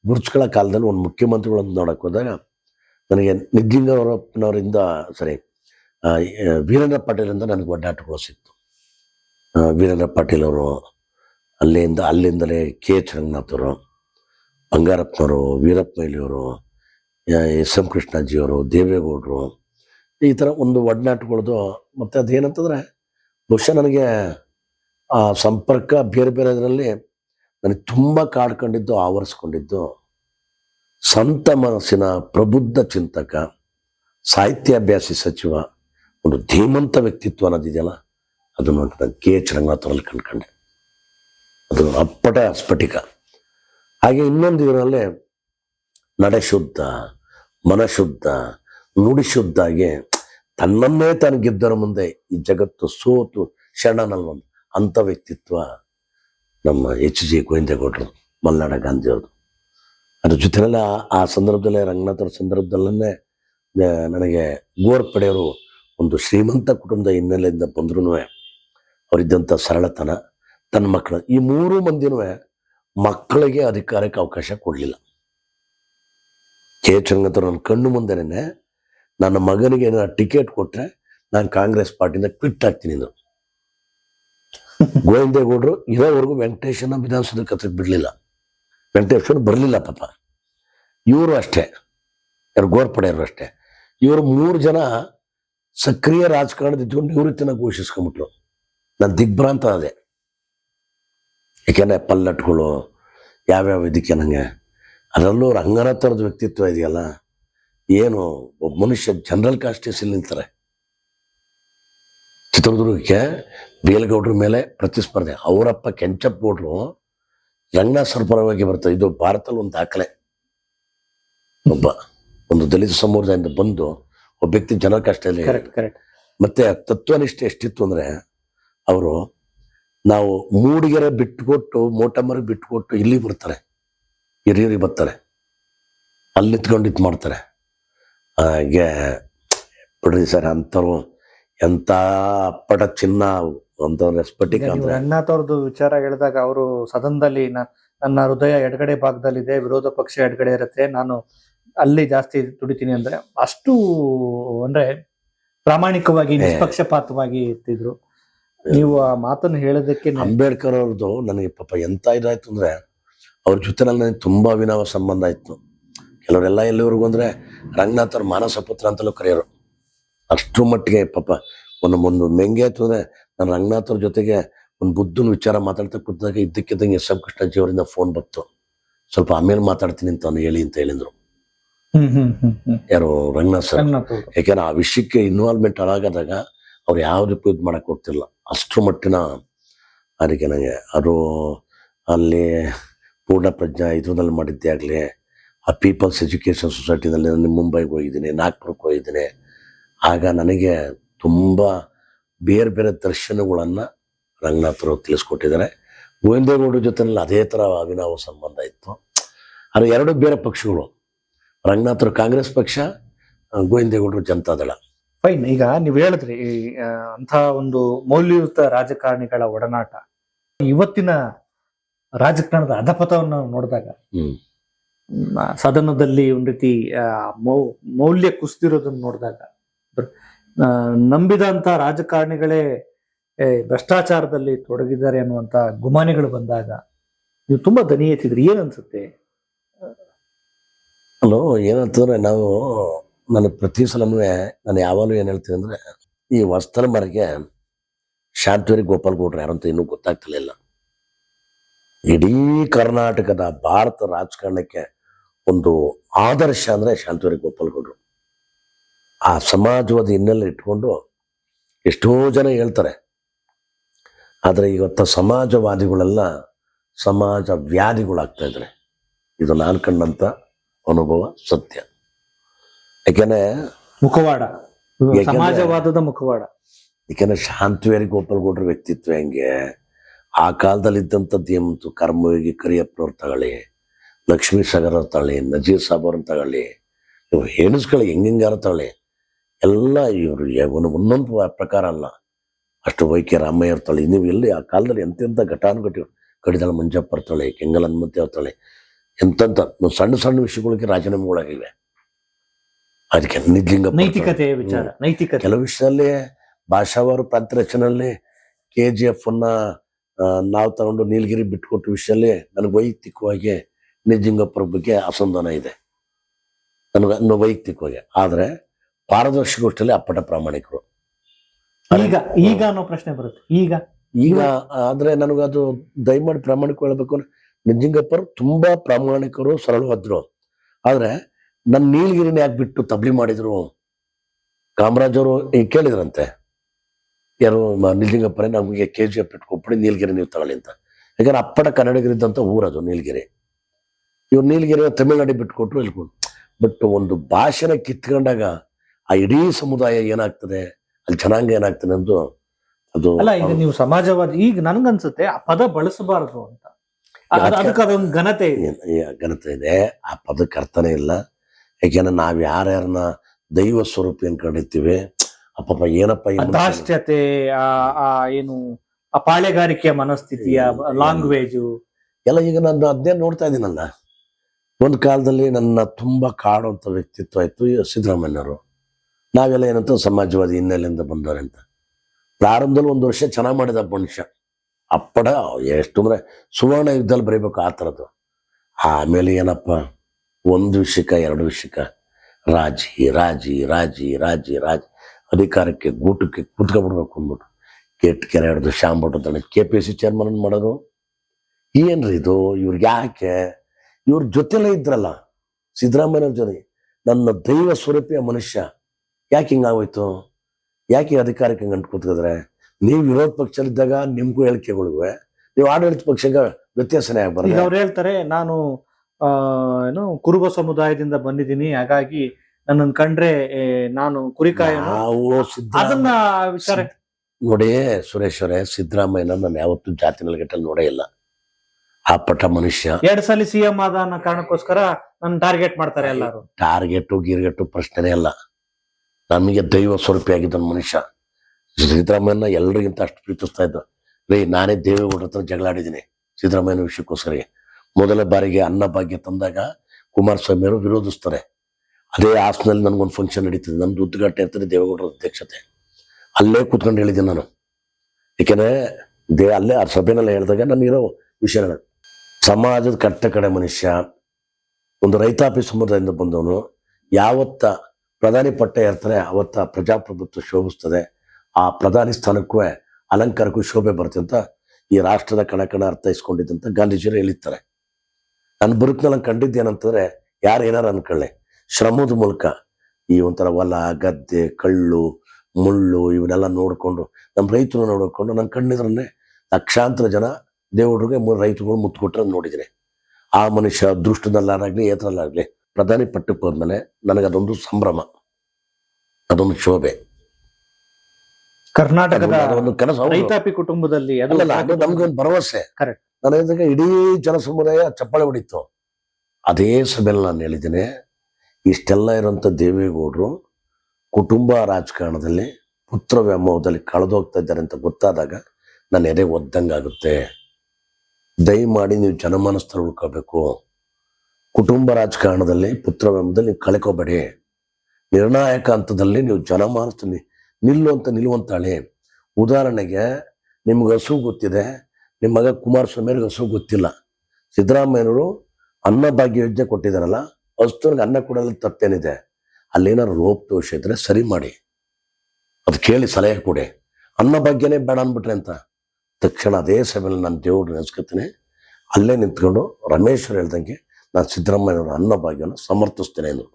ಗುರುಚ್ಗಳ ಕಾಲದಲ್ಲಿ ಒಂದು ಮುಖ್ಯಮಂತ್ರಿಗಳನ್ನು ನೋಡೋಕ್ಕೆ ಹೋದಾಗ ನನಗೆ ನಿಜ್ಜಿಂಗವರಪ್ಪನವರಿಂದ ಸರಿ ವೀರೇಂದ್ರ ಪಾಟೀಲಿಂದ ನನಗೆ ಒಡನಾಟಗಳು ಸಿಕ್ತು. ವೀರೇಂದ್ರ ಪಾಟೀಲ್ ಅವರು ಅಲ್ಲಿಂದ, ಅಲ್ಲಿಂದಲೇ ಕೆ ಎಚ್ ರಂಗನಾಥವರು ಬಂಗಾರಪ್ಪನವರು ವೀರಪ್ಪ ಮೊಯ್ಲಿಯವರು ಎಸ್ ಎಂ ಕೃಷ್ಣಾಜಿಯವರು ದೇವೇಗೌಡರು ಈ ಥರ ಒಂದು ಒಡನಾಟಗಳದು ಮತ್ತು ಅದೇನಂತಂದರೆ ಬಹುಶಃ ನನಗೆ ಆ ಸಂಪರ್ಕ ಬೇರೆ ಬೇರೆ ಇದರಲ್ಲಿ ನನಗೆ ತುಂಬ ಕಾಡ್ಕೊಂಡಿದ್ದು, ಆವರಿಸ್ಕೊಂಡಿದ್ದು. ಸಂತ ಮನಸ್ಸಿನ ಪ್ರಬುದ್ಧ ಚಿಂತಕ, ಸಾಹಿತ್ಯಾಭ್ಯಾಸಿ ಸಚಿವ, ಒಂದು ಧೀಮಂತ ವ್ಯಕ್ತಿತ್ವ ಅನ್ನೋದಿದೆಯಲ್ಲ ಅದನ್ನು ನಾನು ಕೆ ಎಚ್ ರಂಗನಾಥರಲ್ಲಿ ಕಂಡ್ಕೊಂಡೆ. ಅದು ಅಪ್ಪಟ ಸ್ಫಟಿಕ. ಹಾಗೆ ಇನ್ನೊಂದು ಇದರಲ್ಲಿ ನಡೆಶುದ್ಧ ಮನಶುದ್ಧ ನುಡಿ ಶುದ್ಧ ಆಗಿ ತನ್ನನ್ನೇ ತಾನು ಗೆದ್ದರ ಮುಂದೆ ಈ ಜಗತ್ತು ಸೋತು ಶರಣನಲ್ವಂತ ಅಂಥ ವ್ಯಕ್ತಿತ್ವ ನಮ್ಮ ಎಚ್ ಜಿ ಗೋವಿಂದೇಗೌಡರು, ಮಲ್ನಾಡ ಗಾಂಧಿಯವ್ರದ್ದು. ಅದ್ರ ಜೊತೆಲೆಲ್ಲ ಆ- ಸಂದರ್ಭದಲ್ಲೇ ರಂಗನಾಥರ ಸಂದರ್ಭದಲ್ಲೇ ನನಗೆ ಗೋರ್ಪಡೆಯವರು ಒಂದು ಶ್ರೀಮಂತ ಕುಟುಂಬದ ಹಿನ್ನೆಲೆಯಿಂದ ಬಂದ್ರೂ ಅವರಿದ್ದಂಥ ಸರಳತನ, ತನ್ನ ಮಕ್ಕಳು, ಈ ಮೂರು ಮಂದಿನೂ ಮಕ್ಕಳಿಗೆ ಅಧಿಕಾರಕ್ಕೆ ಅವಕಾಶ ಕೊಡಲಿಲ್ಲ. ಕೆ ಎಚ್ ರಂಗನಾಥರು ನನ್ನ ಕಣ್ಣು ಮುಂದೆನೆ ನನ್ನ ಮಗನಿಗೆ ನಾನು ಟಿಕೆಟ್ ಕೊಟ್ಟರೆ ನಾನು ಕಾಂಗ್ರೆಸ್ ಪಾರ್ಟಿಯಿಂದ ಕ್ವಿಟ್ ಆಗ್ತೀನಿ ನಾನು ಗೋವಿಂದೇಗೌಡರು ಇರೋವರೆಗೂ ವೆಂಕಟೇಶನ ವಿಧಾನಸಭೆ ಕತ್ರಕ್ಕೆ ಬಿಡಲಿಲ್ಲ. ವೆಂಕಟೇಶ್ವರ ಬರಲಿಲ್ಲ ಪಾಪ. ಇವರು ಅಷ್ಟೇ. ಯಾರು ಗೋರ್ಪಡೆಯವರು ಅಷ್ಟೇ. ಇವರು ಮೂರು ಜನ ಸಕ್ರಿಯ ರಾಜಕಾರಣದ ಇದ್ಕೊಂಡು ನಿವೃತ್ತಿನ ಘೋಷಿಸ್ಕೊಂಬಿಟ್ರು ನಾನು ದಿಗ್ಭ್ರಾಂತ ಅದೇ. ಯಾಕೆಂದ್ರೆ ಪಲ್ಲಟ್ಗಳು, ಯಾವ್ಯಾವ ಇದಕ್ಕೆ ನಂಗೆ, ಅದರಲ್ಲೂ ರಂಗನಾಥರದ ವ್ಯಕ್ತಿತ್ವ ಇದೆಯಲ್ಲ. ಏನು ಒಬ್ಬ ಮನುಷ್ಯ ಜನರಲ್ ಕಾನ್ಸ್ಟಿಟ್ಯೂನ್ಸಿಲ್ ನಿಂತಾರೆ. ಚಿತ್ರದುರ್ಗಕ್ಕೆ ಬೇಲಗೌಡ್ರ ಮೇಲೆ ಪ್ರತಿಸ್ಪರ್ಧೆ. ಅವರಪ್ಪ ಕೆಂಚಪ್ಪ ಗೌಡ್ರು ರಂಗನಾಥ ಸರ್ ಪರವಾಗಿ ಬರ್ತಾರೆ. ಇದು ಭಾರತದಲ್ಲಿ ಒಂದು ದಾಖಲೆ. ಒಬ್ಬ ಒಂದು ದಲಿತ ಸಮುದಾಯದಿಂದ ಬಂದು ಒಬ್ಬ ವ್ಯಕ್ತಿ ಜನರ ಕಾಸ್ಟಲ್ಲಿ ಕರೆಕ್ಟ್ ಕರೆಕ್ಟ್ ಮತ್ತೆ ತತ್ವನಿಷ್ಠೆ ಎಷ್ಟಿತ್ತು ಅಂದ್ರೆ ಅವರು ನಾವು ಮೂಡಿಗೆರೆ ಬಿಟ್ಟುಕೊಟ್ಟು ಮೋಟಮ್ಮರಿಗೆ ಬಿಟ್ಟುಕೊಟ್ಟು ಇಲ್ಲಿ ಬರ್ತಾರೆ. ಹಿರಿಯರಿಗೆ ಬರ್ತಾರೆ. ಅಲ್ಲಿ ನಿಂತ್ಕೊಂಡು ಇದು ಮಾಡ್ತಾರೆ. ಹಾಗೆ ಬಿಡ್ರಿ ಸರ್ ಅಂಥವ್ರು ಎಂಥ ಅಪ್ಪಟ ಚಿನ್ನ ರೆಸ್ಪೆಕ್ಟಿಗೆ ನೀವು ಅಂದ್ರೆ. ರಂಗನಾಥ್ ವಿಚಾರ ಹೇಳಿದಾಗ ಅವರು ಸದನದಲ್ಲಿ ನನ್ನ ಹೃದಯ ಎಡಗಡೆ ಭಾಗದಲ್ಲಿದೆ ವಿರೋಧ ಪಕ್ಷ ಎಡಗಡೆ ಇರುತ್ತೆ ನಾನು ಅಲ್ಲಿ ಜಾಸ್ತಿ ದುಡಿತೀನಿ ಅಂದ್ರೆ ಅಷ್ಟು ಅಂದ್ರೆ ಪ್ರಾಮಾಣಿಕವಾಗಿ. ನಿಷ್ಪಕ್ಷಪಾತವಾಗಿ ಇರ್ತಿದ್ರು. ನೀವು ಆ ಮಾತನ್ನು ಹೇಳೋದಕ್ಕೆ ಅಂಬೇಡ್ಕರ್ ಅವ್ರದ್ದು ನನಗೆ ಪಾಪ ಎಂತ ಇದಾಯ್ತು ಅಂದ್ರೆ ಅವ್ರ ಜೊತೆ ನನಗೆ ತುಂಬಾ ಅವಿನಾವ ಸಂಬಂಧ ಇತ್ತು. ಕೆಲವರೆಲ್ಲ ಎಲ್ಲಿವರೆಗೂ ಅಂದ್ರೆ ರಂಗನಾಥ್ ಮಾನಸ ಪುತ್ರ ಅಂತಲೂ ಕರೆಯೋರು. ಅಷ್ಟ್ರ ಮಟ್ಟಿಗೆ ಪಾಪ ಒಂದು ಒಂದು ಮೆಂಗೆ ಆಯ್ತು ಅಂದ್ರೆ ನಾನು ರಂಗನಾಥ್ ಅವ್ರ ಜೊತೆಗೆ ಒಂದು ಬುದ್ಧನ ವಿಚಾರ ಮಾತಾಡ್ತಾ ಕೂತಾಗ ಇದ್ದಕ್ಕಿದ್ದಂಗೆ ಎಸ್ ಎಂ ಕೃಷ್ಣಾಜಿ ಅವರಿಂದ ಫೋನ್ ಬಂತು. ಸ್ವಲ್ಪ ಆಮೇಲೆ ಮಾತಾಡ್ತೀನಿ ಅಂತ ಅವ್ನು ಹೇಳಿ ಅಂತ ಹೇಳಿದ್ರು. ಯಾರು? ರಂಗನಾಥ್ ಸರ್. ಯಾಕೆಂದ್ರೆ ಆ ವಿಷಯಕ್ಕೆ ಇನ್ವಾಲ್ವ್ಮೆಂಟ್ ಹಾಳಾಗದಾಗ ಅವ್ರು ಯಾವುದಕ್ಕೂ ಇದು ಮಾಡಕ್ ಹೋಗ್ತಿಲ್ಲ. ಅಷ್ಟ್ರ ಮಟ್ಟಿನ ಅದಕ್ಕೆ ನನಗೆ ಅದು ಅಲ್ಲಿ ಪೂರ್ಣ ಪ್ರಜ್ಞಾ ಇದ್ರಲ್ಲಿ ಮಾಡಿದ್ದೆ ಆಗಲಿ ಆ ಪೀಪಲ್ಸ್ ಎಜುಕೇಷನ್ ಸೊಸೈಟಿನಲ್ಲಿ ನಾನು ಮುಂಬೈಗೆ ಹೋಗಿದ್ದೀನಿ ನಾಗ್ಪುರಕ್ಕೆ ಹೋಗಿದ್ದೀನಿ. ಆಗ ನನಗೆ ತುಂಬ ಬೇರೆ ಬೇರೆ ದರ್ಶನಗಳನ್ನು ರಂಗನಾಥರು ತಿಳಿಸ್ಕೊಟ್ಟಿದ್ದಾರೆ. ಗೋವಿಂದೇಗೌಡರ ಜೊತೆನಲ್ಲಿ ಅದೇ ಥರ ಅವಿನಾವ ಸಂಬಂಧ ಇತ್ತು. ಆದರೆ ಎರಡು ಬೇರೆ ಪಕ್ಷಗಳು ರಂಗನಾಥರು ಕಾಂಗ್ರೆಸ್ ಪಕ್ಷ ಗೋವಿಂದೇಗೌಡರು ಜನತಾದಳ ಫೈನ್ ಈಗ ನೀವು ಹೇಳಿದ್ರಿ ಅಂಥ ಒಂದು ಮೌಲ್ಯಯುತ ರಾಜಕಾರಣಿಗಳ ಒಡನಾಟ. ಇವತ್ತಿನ ರಾಜಕಾರಣದ ಅಧಪಥವನ್ನು ನೋಡಿದಾಗ ಸದನದಲ್ಲಿ ಒಂದ್ ರೀತಿ ಮೌಲ್ಯ ಕುಸಿದಿರೋದನ್ನ ನೋಡಿದಾಗ. ನಂಬಿದಂತ ರಾಜಕಾರಣಿಗಳೇ ಭ್ರಷ್ಟಾಚಾರದಲ್ಲಿ ತೊಡಗಿದ್ದಾರೆ ಅನ್ನುವಂತ ಗುಮಾನಿಗಳು ಬಂದಾಗ, ನೀವು ತುಂಬಾ ದನಿ ಎತ್ತಿದ್ರಿ. ಅನ್ಸುತ್ತೆ? ಹಲೋ ಏನಂತಂದ್ರೆ ನಾವು ನನ್ನ ಪ್ರತಿ ಸಲನೂ ನಾನು ಯಾವಾಗಲೂ ಏನು ಹೇಳ್ತೀನಿ ಅಂದ್ರೆ, ಈ ವಸ್ತ್ರ ಶಾಂತಿವರಿ ಗೋಪಾಲ್ ಗೌಡ್ರು ಯಾರಂತ ಇನ್ನೂ ಗೊತ್ತಾಗ್ತಿರ್ಲಿಲ್ಲ. ಇಡೀ ಕರ್ನಾಟಕದ ಭಾರತ ರಾಜಕಾರಣಕ್ಕೆ ಒಂದು ಆದರ್ಶ ಅಂದ್ರೆ ಶಾಂತವೇರಿ ಗೋಪಾಲ್ ಗೌಡ್ರು ಆ ಸಮಾಜವಾದ ಹಿನ್ನೆಲೆ ಇಟ್ಕೊಂಡು ಎಷ್ಟೋ ಜನ ಹೇಳ್ತಾರೆ. ಆದರೆ ಇವತ್ತು ಸಮಾಜವಾದಿಗಳೆಲ್ಲ ಸಮಾಜ ವ್ಯಾಧಿಗಳಾಗ್ತಾ ಇದ್ದಾರೆ ಇದು ನಾನು ಕಂಡಂತ ಅನುಭವ ಸತ್ಯ. ಯಾಕೆಂದ್ರೆ ಮುಖವಾಡ. ಸಮಾಜವಾದದ ಮುಖವಾಡ. ಯಾಕೆಂದ್ರೆ ಶಾಂತವೇರಿ ಗೋಪಾಲ್ ಗೌಡ್ರ ವ್ಯಕ್ತಿತ್ವ ಹೆಂಗೆ? ಆ ಕಾಲದಲ್ಲಿ ಇದ್ದಂಥದ್ದು ಎಂತು? ಕರ್ಮಯೋಗಿ ಕರಿಯಪ್ಪನವ್ರು ತಗೊಳ್ಳಿ. ಲಕ್ಷ್ಮೀ ಸಾಗರ ತಗೊಳ್ಳಿ ನಜೀರ್ ಸಾಬರ್ ತಗೊಳ್ಳಿ ಇವ್ರು ಹೆಣಸ್ಕೊಳ್ಳಿ ಹೆಂಗಾರ ತಗೊಳ್ಳಿ ಎಲ್ಲ ಇವರು ಒಂದು ಒಂದೊಂದು ಪ್ರಕಾರ ಅಲ್ಲ. ಅಷ್ಟು ವೈಕೆ ರಾಮಯ್ಯ ಇರ್ತಾಳೆ ನೀವು ಎಲ್ಲಿ ಆ ಕಾಲದಲ್ಲಿ ಎಂತೆಂಥ ಘಟಾನುಘಟಿ ಕಡಿದಾಳ ಮಂಜಪ್ಪ ಇರ್ತಾಳೆ ಕೆಂಗಲ್ ಹನುಮತಿ ಇರ್ತಾಳೆ ಎಂತಂತ ಎಂತೆಂಥ ಸಣ್ಣ ಸಣ್ಣ ವಿಷಯಗಳಿಗೆ ರಾಜೀನಾಮೆಗಳಾಗಿವೆ ಅದಕ್ಕೆ ನಿಜಲಿಂಗ ನೈತಿಕತೆ ವಿಚಾರ ನೈತಿಕತೆ. ಕೆಲವು ವಿಷಯದಲ್ಲಿ ಭಾಷಾವಾರು ಪ್ರಾಂತ ರಚನೆಯಲ್ಲಿ ಕೆ ಜಿ ಎಫ್ ಅನ್ನ ನಾವು ತಗೊಂಡು ನೀಲಗಿರಿ ಬಿಟ್ಕೊಟ್ಟ ವಿಷಯದಲ್ಲಿ ನನಗೆ ವೈಯಕ್ತಿಕವಾಗಿ ನಿಜಲಿಂಗಪ್ಪರ ಬಗ್ಗೆ ಅಸಂಧಾನ ಇದೆ. ನನಗೆ ಅನ್ನೋ ವೈಯಕ್ತಿಕವಾಗಿ. ಆದ್ರೆ ಪಾರದರ್ಶಿಗೋಷ್ಠಿಯಲ್ಲಿ ಅಪ್ಪಟ ಪ್ರಾಮಾಣಿಕರು. ಈಗ ಈಗ ಅನ್ನೋ ಪ್ರಶ್ನೆ ಬರುತ್ತೆ. ಈಗ. ಈಗ ಆದರೆ ನನಗದು ದಯಮಾಡಿ ಪ್ರಾಮಾಣಿಕ ಹೇಳಬೇಕು ಅಂದ್ರೆ ನಿಜಲಿಂಗಪ್ಪರು ತುಂಬಾ ಪ್ರಾಮಾಣಿಕರು ಸರಳವಾದ್ರು. ಆದ್ರೆ ನನ್ನ ನೀಲಗಿರಿನ ಯಾಕೆ ಬಿಟ್ಟು ತಬ್ಲಿ ಮಾಡಿದ್ರು. ಕಾಮರಾಜ್ ಅವರು ಈಗ ಕೇಳಿದ್ರಂತೆ. ಯಾರು ನಿಜಲಿಂಗಪ್ಪರೇ ನಮಗೆ ಕೆ ಜಿ ಎಫ್ ಇಟ್ಕೊಬಿಡಿ ನೀಲಗಿರಿ ನೀವು ತಗೊಳ್ಳಿ ಅಂತ. ಯಾಕಂದ್ರೆ ಅಪ್ಪಟ ಕನ್ನಡಿಗರಿದ್ದಂತ ಊರದು ನೀಲಗಿರಿ. ಇವ್ರು ನೀಲಗಿರಿ ತಮಿಳ್ನಾಡು ಬಿಟ್ಕೊಟ್ರು ಹೇಳ್ಕೊಂಡು ಬಟ್ ಒಂದು ಭಾಷೆನ ಕಿತ್ಕೊಂಡಾಗ ಆ ಇಡೀ ಸಮುದಾಯ ಏನಾಗ್ತದೆ ಅಲ್ಲಿ ಜನಾಂಗ ಏನಾಗ್ತದೆ ಅಂದು ಅದು ಅಲ್ಲ ಈಗ ನೀವು ಸಮಾಜವಾದಿ ಈಗ ನನ್ಗನ್ಸುತ್ತೆ ಆ ಪದ ಬಳಸಬಾರದು ಅಂತ? ಅದಕ್ಕೆ ಅದೊಂದು ಘನತೆ ಇದೆ. ಘನತೆ ಇದೆ. ಆ ಪದಕ್ಕೆ ಅರ್ಥನೇ ಇಲ್ಲ. ಯಾಕೆಂದ್ರೆ ನಾವ್ ಯಾರ್ಯಾರನ್ನ ದೈವ ಸ್ವರೂಪ ಅನ್ಕೊಂಡಿರ್ತೀವಿ ಅಪ್ಪಪ್ಪ ಏನಪ್ಪ ಆ ಏನು ಆ ಪಾಳೆಗಾರಿಕೆಯ ಮನಸ್ಥಿತಿಯ ಲಾಂಗ್ವೇಜು. ಎಲ್ಲ ಈಗ ನಾನು ಅದನ್ನೇ ನೋಡ್ತಾ ಇದ್ದೀನಲ್ಲ. ಒಂದು ಕಾಲದಲ್ಲಿ ನನ್ನ ತುಂಬ ಕಾಡುವಂತ ವ್ಯಕ್ತಿತ್ವ ಇತ್ತು ಸಿದ್ದರಾಮಯ್ಯವರು ನಾವೆಲ್ಲ ಏನಂತ ಸಮಾಜವಾದಿ ಹಿನ್ನೆಲೆಯಿಂದ ಬಂದವ್ರೆ ಅಂತ. ಪ್ರಾರಂಭದಲ್ಲಿ ಒಂದು ವರ್ಷ ಚೆನ್ನಾಗಿ ಮಾಡಿದ ಮನುಷ್ಯ. ಅಪ್ಪಡ, ಎಷ್ಟು ಅಂದರೆ ಸುವರ್ಣ ಯುದ್ಧದಲ್ಲಿ ಬರೀಬೇಕು ಆ ಥರದ್ದು. ಆಮೇಲೆ ಏನಪ್ಪ, ಒಂದು ವಿಷಯಕ್ಕ, ಎರಡು ವಿಷಯಕ್ಕ, ರಾಜಿ ರಾಜಿ ರಾಜಿ ರಾಜಿ, ರಾಜ್, ಅಧಿಕಾರಕ್ಕೆ ಗೂಟಕ್ಕೆ ಕುತ್ಕೊಬಿಡ್ಬೇಕು ಅಂದ್ಬಿಟ್ಟು. ಕೆಟ್ಟ ಕೆರೆ ಹಿಡಿದು ಶಾಂಬಿಟ್ಟು ಕೆ ಪಿ ಸಿ ಚೇರ್ಮನ್ ಮಾಡೋದು. ಏನ್ರಿ ಇದು? ಇವ್ರಿಗೆ ಯಾಕೆ? ಇವ್ರ ಜೊತೆಲೇ ಇದ್ರಲ್ಲ ಸಿದ್ದರಾಮಯ್ಯವ್ರ ಜೊತೆ. ನನ್ನ ದೈವ ಸ್ವರೂಪಿಯ ಮನುಷ್ಯ. ಯಾಕೆ ಹಿಂಗಾಗೋಯ್ತು? ಯಾಕೆ ಅಧಿಕಾರಕ್ಕೆ ಹಿಂಗೆ ಅಂಟ್ಕೊತಿದ್ರೆ ಕೂತ್ಕಿದ್ರೆ ನೀವು ವಿರೋಧ ಪಕ್ಷದಲ್ಲಿದ್ದಾಗ ನಿಮ್ಗೂ ಹೇಳಿಕೆಗಳಿವೆ. ನೀವು ಆಡಳಿತ ಪಕ್ಷಕ್ಕೆ ವ್ಯತ್ಯಾಸನೇ ಆಗ್ಬಾರ್ದು. ಅವ್ರು ಹೇಳ್ತಾರೆ ನಾನು ಏನು ಕುರುಬ ಸಮುದಾಯದಿಂದ ಬಂದಿದ್ದೀನಿ. ಹಾಗಾಗಿ ನನ್ನನ್ನು ಕಂಡ್ರೆ ನಾನು ಕುರಿಕಾಯ ಅದನ್ನ ವಿಚಾರ ನೋಡಿ ಸುರೇಶ್ ಅವರೇ ಸಿದ್ದರಾಮಯ್ಯನ ನಾನು ಯಾವತ್ತೂ ಜಾತಿ ನೆಲಗಟ್ಟಲ್ಲಿ ನೋಡೇ ಇಲ್ಲ. ಆ ಪಟ ಮನುಷ್ಯ. ಎರಡ್ ಸಲ ಸಿಎಂ ಆದ ಅನ್ನೋ ಕಾರಣಕ್ಕೋಸ್ಕರ ನನ್ನ ಟಾರ್ಗೆಟ್ ಮಾಡ್ತಾರೆ ಎಲ್ಲರೂ. ಟಾರ್ಗೆಟು ಗೀರ್ಗೆಟು ಪ್ರಶ್ನೆನೇ ಅಲ್ಲ ನಮಗೆ ದೈವ ಸ್ವರೂಪಿ ಆಗಿದ್ದ ಮನುಷ್ಯ. ಸಿದ್ದರಾಮಯ್ಯನ ಎಲ್ಲರಿಗಿಂತ ಅಷ್ಟು ಪ್ರೀತಿಸ್ತಾ ಇದ್ದ. ರೀ ನಾನೇ ದೇವೇಗೌಡ ಹತ್ರ ಜಗಳಾಡಿದ್ದೀನಿ ಸಿದ್ದರಾಮಯ್ಯನ ವಿಷಯಕ್ಕೋಸ್ಕರ ಮೊದಲ ಬಾರಿಗೆ ಅನ್ನ ಭಾಗ್ಯ ತಂದಾಗ ಕುಮಾರಸ್ವಾಮಿ ಅವರು ವಿರೋಧಿಸ್ತಾರೆ. ಅದೇ ಹಾಸನಲ್ಲಿ ನನಗೊಂದು ಫಂಕ್ಷನ್ ನಡೀತದೆ. ನಮ್ದು ಉದ್ಘಾಟನೆ ಇರ್ತದೆ ದೇವೇಗೌಡರ ಅಧ್ಯಕ್ಷತೆ. ಅಲ್ಲೇ ಕೂತ್ಕೊಂಡು ಹೇಳಿದ್ದೀನಿ ನಾನು. ಏಕೆಂದರೆ ದೇ ಅಲ್ಲೇ ಆ ಸಭೆನೆಲ್ಲ ಹೇಳಿದಾಗ ನಾನು ಇರೋ ವಿಷಯಗಳು ಸಮಾಜದ ಕಟ್ಟ ಕಡೆ ಮನುಷ್ಯ, ಒಂದು ರೈತಾಪಿ ಸಮುದಾಯದಿಂದ ಬಂದವನು, ಯಾವತ್ತ ಪ್ರಧಾನಿ ಪಟ್ಟ ಇರ್ತಾರೆ ಅವತ್ತ ಪ್ರಜಾಪ್ರಭುತ್ವ ಶೋಭಿಸ್ತದೆ, ಆ ಪ್ರಧಾನಿ ಸ್ಥಾನಕ್ಕೂ ಅಲಂಕಾರಕ್ಕೂ ಶೋಭೆ ಬರುತ್ತೆ ಅಂತ ಈ ರಾಷ್ಟ್ರದ ಕಣಕಣ ಅರ್ಥೈಸ್ಕೊಂಡಿದ್ದಂತ ಗಾಂಧೀಜಿಯವರು ಹೇಳಿರ್ತಾರೆ. ನನ್ನ ಬದುಕಿನಲ್ಲಿ ಕಂಡಿದ್ದೇನಂತಂದ್ರೆ, ಯಾರು ಏನಾರು ಅನ್ಕೊಳ್ಳಿ. ಶ್ರಮದ ಮೂಲಕ ಈ ಒಂಥರ ಹೊಲ, ಗದ್ದೆ ಕಳ್ಳು ಮುಳ್ಳು, ಇವನ್ನೆಲ್ಲ ನೋಡಿಕೊಂಡು, ನಮ್ಮ ರೈತರು ನೋಡಿಕೊಂಡು, ನನ್ನ ಕಣ್ಣಿದ್ರನ್ನೇ ಲಕ್ಷಾಂತರ ಜನ ದೇವರಿಗೆ ಮೂರು ರೈತರುಗಳು ಮುತ್ತು ಕೊಟ್ಟರೆ ನೋಡಿದ್ದೀನಿ ಆ ಮನುಷ್ಯ ಅದೃಷ್ಟದಲ್ಲಾಗಲಿ ಏತರಲ್ಲಾಗಲಿ ಪ್ರಧಾನಿ ಪಟ್ಟಕ್ಕೆ ಹೋದ್ಮೇಲೆ ನನಗೆ ಅದೊಂದು ಸಂಭ್ರಮ. ಅದೊಂದು ಶೋಭೆ. ಕರ್ನಾಟಕದ ಒಂದು ರೈತಾಪಿ ಕುಟುಂಬದಲ್ಲಿ ಭರವಸೆ. ನನಗೆ ಇಡೀ ಜನಸಮುದಾಯ ಚಪ್ಪಾಳೆ ಹೊಡಿತು ಅದೇ ಸಭೆಯಲ್ಲಿ ನಾನು ಹೇಳಿದ್ದೀನಿ ಇಷ್ಟೆಲ್ಲ ಇರುವಂತ ದೇವೇಗೌಡರು ಕುಟುಂಬ ರಾಜಕಾರಣದಲ್ಲಿ ಪುತ್ರ ವ್ಯಾಮೋಹದಲ್ಲಿ ಕಳೆದೋಗ್ತಾ ಇದ್ದಾರೆ ಅಂತ ಗೊತ್ತಾದಾಗ ನನ್ನ ಎದೆ ಒದ್ದಂಗಾಗುತ್ತೆ. ದಯಮಾಡಿ ನೀವು ಜನಮಾನಸ್ಥರು ಉಳ್ಕೋಬೇಕು. ಕುಟುಂಬ ರಾಜಕಾರಣದಲ್ಲಿ ಪುತ್ರವೆಂಬುದಲ್ಲಿ ನೀವು ಕಳ್ಕೋಬೇಡಿ. ನಿರ್ಣಾಯಕ ಹಂತದಲ್ಲಿ ನೀವು ಜನಮಾನಸ್ಥ ನಿಲ್ಲುವಂತ ನಿಲ್ಲುವಂತಾಳೆ. ಉದಾಹರಣೆಗೆ, ನಿಮ್ಗೆ ಹಸು ಗೊತ್ತಿದೆ, ನಿಮ್ಮ ಮಗ ಕುಮಾರಸ್ವಾಮಿ ಅವ್ರಿಗೆ ಹಸು ಗೊತ್ತಿಲ್ಲ. ಸಿದ್ದರಾಮಯ್ಯನವರು ಅನ್ನ ಭಾಗ್ಯ ಯೋಜನೆ ಕೊಟ್ಟಿದ್ದಾರಲ್ಲ ಹಸ್ತವ್ರಿಗೆ ಅನ್ನ ಕೊಡೋದ್ರಲ್ಲಿ ತಪ್ಪೇನಿದೆ. ಅಲ್ಲೇನಾದ್ರು ರೋಪ್ ದೋಷ ಇದ್ರೆ ಸರಿ ಮಾಡಿ. ಅದು ಕೇಳಿ ಸಲಹೆ ಕೊಡಿ. ಅನ್ನ ಭಾಗ್ಯನೇ ಬೇಡ ಅಂದ್ಬಿಟ್ರೆ ಅಂತ ತಕ್ಷಣ ಅದೇ ಸಭೆಯಲ್ಲಿ ನಾನು ದೇವ್ರು ನೆನೆಸ್ಕೊತೀನಿ ಅಲ್ಲೇ ನಿಂತ್ಕೊಂಡು ರಮೇಶ್ವರು ಹೇಳ್ದಂಗೆ ನಾನು ಸಿದ್ದರಾಮಯ್ಯನವರ ಅನ್ನ ಭಾಗ್ಯವನ್ನು ಸಮರ್ಥಿಸ್ತೇನೆ ಅದು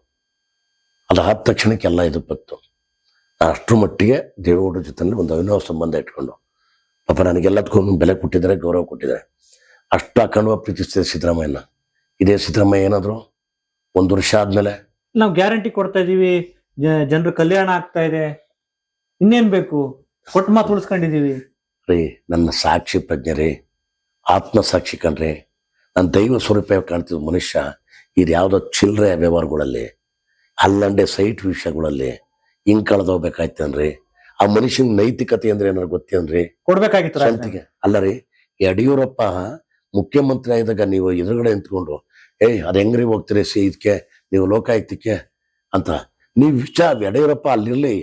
ಅದಾದ ತಕ್ಷಣಕ್ಕೆ ಎಲ್ಲ ಇದು ಬತ್ತು ನಾನು ಅಷ್ಟರ ಮಟ್ಟಿಗೆ ದೇವೇಗೌಡರ ಜೊತೆಯಲ್ಲಿ ಒಂದು ಅವಿನವ ಸಂಬಂಧ ಇಟ್ಕೊಂಡು, ಪಾಪ ನನಗೆಲ್ಲದಕ್ಕೂ ಬೆಲೆ ಕೊಟ್ಟಿದ್ದಾರೆ, ಗೌರವ ಕೊಟ್ಟಿದ್ದಾರೆ. ಅಷ್ಟು ಅಖಂಡವ ಪ್ರೀತಿಸ್ತಿದೆ ಸಿದ್ದರಾಮಯ್ಯನ. ಇದೇ ಸಿದ್ದರಾಮಯ್ಯ ಏನಾದರೂ? ಒಂದು ವರ್ಷ ಆದಮೇಲೆ? ನಾವು ಗ್ಯಾರಂಟಿ ಕೊಡ್ತಾ ಇದೀವಿ ಜನರ ಕಲ್ಯಾಣ ಆಗ್ತಾ ಇದೆ. ಇನ್ನೇನ್ ಬೇಕು? ಕೊಟ್ಟು ಮಾತು ಉಳಿಸ್ಕೊಂಡಿದೀವಿ ರೀ ನನ್ನ ಸಾಕ್ಷಿ ಪ್ರಜ್ಞರೇ ಆತ್ಮ ಸಾಕ್ಷಿ ಕಣ್ರಿ ನನ್ನ ದೈವ ಸ್ವರೂಪ ಕಾಣ್ತಿದ್ದ ಮನುಷ್ಯ ಇದು ಯಾವುದೋ ಚಿಲ್ಲರೆ ವ್ಯವಹಾರಗಳಲ್ಲಿ ಅಲ್ಲಂಡೆ ಸೈಟ್ ವಿಷಯಗಳಲ್ಲಿ ಹಿಂಗ್ ಕಳೆದೋಗ್ಬೇಕಾಯ್ತೇನ್ರಿ ಆ ಮನುಷ್ಯನ ನೈತಿಕತೆ ಅಂದ್ರೆ ಏನಾರು ಗೊತ್ತೇನ್ರಿ ಕೊಡ್ಬೇಕಾಗಿತ್ತು ಶಾಂತಿಗೆ. ಅಲ್ಲ ರೀ ಯಡಿಯೂರಪ್ಪ ಮುಖ್ಯಮಂತ್ರಿ ಆದಾಗ ನೀವು ಎದುರುಗಡೆ ನಿಂತ್ಕೊಂಡು ಏಯ್ ಅದ್ ಹೆಂಗ್ರಿ ಹೋಗ್ತೀರಿ ಸಿ ಇದಕ್ಕೆ ನೀವು ಲೋಕಾಯುಕ್ತಕ್ಕೆ ಅಂತ. ನೀವು ವಿಚಾರ ಯಡಿಯೂರಪ್ಪ ಅಲ್ಲಿರ್ಲಿ.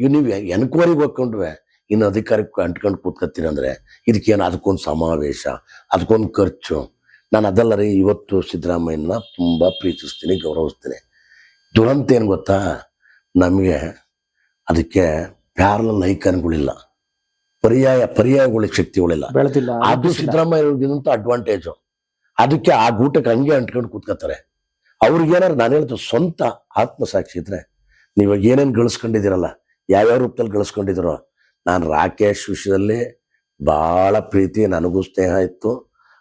ಇವ್ ನೀವು ಎನ್ಕ್ವೈರಿಗೆ ಹೋಗ್ಕೊಂಡ್ವೆ. ಇನ್ನು ಅಧಿಕಾರಕ್ಕೆ ಅಂಟ್ಕೊಂಡು ಕೂತ್ಕೊತೀನಿ ಅಂದ್ರೆ ಇದಕ್ಕೇನು ಅದಕ್ಕೊಂದು ಸಮಾವೇಶ ಅದಕ್ಕೊಂದು ಖರ್ಚು. ನಾನು ಅದಲ್ಲ ರೀ ಇವತ್ತು ಸಿದ್ದರಾಮಯ್ಯನ ತುಂಬಾ ಪ್ರೀತಿಸ್ತೀನಿ ಗೌರವಿಸ್ತೀನಿ. ದುರಂತ ಏನು ಗೊತ್ತಾ? ನಮಗೆ ಅದಕ್ಕೆ ಪ್ಯಾರಲಲ್ ಐಕನ್ಗಳಿಲ್ಲ ಪರ್ಯಾಯ ಪರ್ಯಾಯಗಳಿಗೆ ಶಕ್ತಿಗಳಿಲ್ಲ. ಅದು ಸಿದ್ದರಾಮಯ್ಯವ್ರಿಗಿಂತ ಅಡ್ವಾಂಟೇಜು ಅದಕ್ಕೆ ಆ ಗೂಟಕ್ಕೆ ಹಂಗೆ ಅಂಟ್ಕೊಂಡು ಕೂತ್ಕೋತಾರೆ ಅವ್ರಿಗೇನಾರು ನಾನು ಹೇಳ್ತು ಸ್ವಂತ ಆತ್ಮಸಾಕ್ಷಿ ಇದ್ರೆ ನೀವಾಗ ಏನೇನು ಗಳಿಸ್ಕೊಂಡಿದ್ದೀರಲ್ಲ ಯಾವ್ಯಾವ ರೂಪದಲ್ಲಿ ಗಳಿಸ್ಕೊಂಡಿದ್ದೀರೋ ನಾನು ರಾಕೇಶ್ ವಿಷಯದಲ್ಲಿ ಬಹಳ ಪ್ರೀತಿ, ನನಗೂ ಸ್ನೇಹ ಇತ್ತು.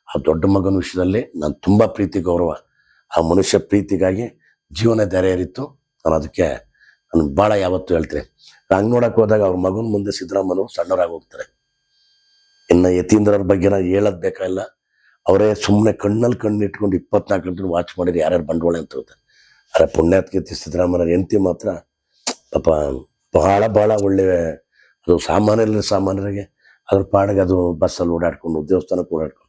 ಆ ದೊಡ್ಡ ಮಗನ ವಿಷಯದಲ್ಲಿ ನಾನು ತುಂಬ ಪ್ರೀತಿ, ಗೌರವ. ಆ ಮನುಷ್ಯ ಪ್ರೀತಿಗಾಗಿ ಜೀವನ ಧೈರ್ಯ ಇರಿತ್ತು ನಾನು ಅದಕ್ಕೆ ನಾನು ಭಾಳ ಯಾವತ್ತು ಹೇಳ್ತೀನಿ. ಹಂಗೆ ನೋಡೋಕೆ ಹೋದಾಗ ಅವ್ರ ಮಗನ ಮುಂದೆ ಸಿದ್ದರಾಮಯ್ಯನವರು ಸಣ್ಣವರಾಗಿ ಹೋಗ್ತಾರೆ. ಇನ್ನು ಯತೀಂದ್ರರ ಬಗ್ಗೆ ನಾನು ಹೇಳೋದು ಬೇಕಾಗಿಲ್ಲ ಅವರೇ ಸುಮ್ಮನೆ ಕಣ್ಣಲ್ಲಿ ಕಣ್ಣು ಇಟ್ಕೊಂಡು ಇಪ್ಪತ್ನಾಲ್ಕು ಗಂಟೆ ವಾಚ್ ಮಾಡಿದ್ರೆ ಯಾರ್ಯಾರು ಬಂಡವಾಳ ಅಂತ ಹೋಗ್ತಾರೆ ಅರೆ ಪುಣ್ಯಾತ್ಕೀರ್ತಿ ಸಿದ್ದರಾಮಯ್ಯ ಹೆಂಡತಿ ಮಾತ್ರ, ಪಾಪ, ಬಹಳ ಬಹಳ ಒಳ್ಳೆ ಅದು ಸಾಮಾನ್ಯರಲ್ಲಿ ಸಾಮಾನ್ಯರಿಗೆ ಅದ್ರ ಪಾಡಿಗೆ ಅದು ಬಸ್ಸಲ್ಲಿ ಓಡಾಡ್ಕೊಂಡು ದೇವಸ್ಥಾನಕ್ಕೆ ಓಡಾಡ್ಕೊಂಡು.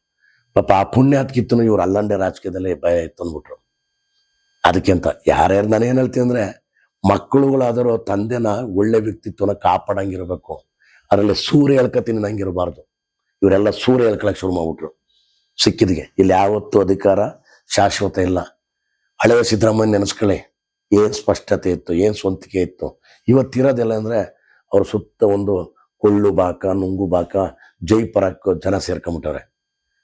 ಪಾಪ ಆ ಪುಣ್ಯ ಹತ್ಕಿತ್ತು ಇವ್ರು ಅಲ್ಲಂಡೆ ರಾಜಕೀಯದಲ್ಲೇ ಭಯ ಇತ್ತು ಅಂದ್ಬಿಟ್ರು. ಅದಕ್ಕಿಂತ ಯಾರ್ಯಾರು ನಾನು ಏನು ಹೇಳ್ತೀನಿ ಅಂದ್ರೆ ಮಕ್ಕಳುಗಳಾದರೂ ತಂದೆನ ಒಳ್ಳೆ ವ್ಯಕ್ತಿತ್ವನ ಕಾಪಾಡಂಗಿರ್ಬೇಕು. ಅದರಲ್ಲಿ ಸೂರ್ಯ ಹೇಳ್ಕತೀನಿ ನಂಗಿರಬಾರ್ದು ಇವರೆಲ್ಲ ಸೂರ್ಯ ಹೇಳ್ಕೊಳಕ್ಕೆ ಶುರು ಮಾಡ್ಬಿಟ್ರು. ಸಿಕ್ಕಿದ್ಗೆ. ಇಲ್ಲಿ ಯಾವತ್ತೂ ಅಧಿಕಾರ ಶಾಶ್ವತ ಇಲ್ಲ. ಹಳೆಯ ಸಿದ್ದರಾಮಯ್ಯ ನೆನೆಸ್ಕೊಳ್ಳಿ. ಏನು ಸ್ಪಷ್ಟತೆ ಇತ್ತು? ಏನು ಸ್ವಂತಿಕೆ ಇತ್ತು? ಇವತ್ತಿರೋದಿಲ್ಲ ಅಂದ್ರೆ ಅವ್ರ ಸುತ್ತ ಒಂದು ಕೊಳ್ಳು ಬಾಕ, ನುಂಗು ಬಾಕ ಜೈಪರಕ್ಕೆ ಜನ ಸೇರ್ಕೊಂಬಿಟ್ಟವ್ರೆ.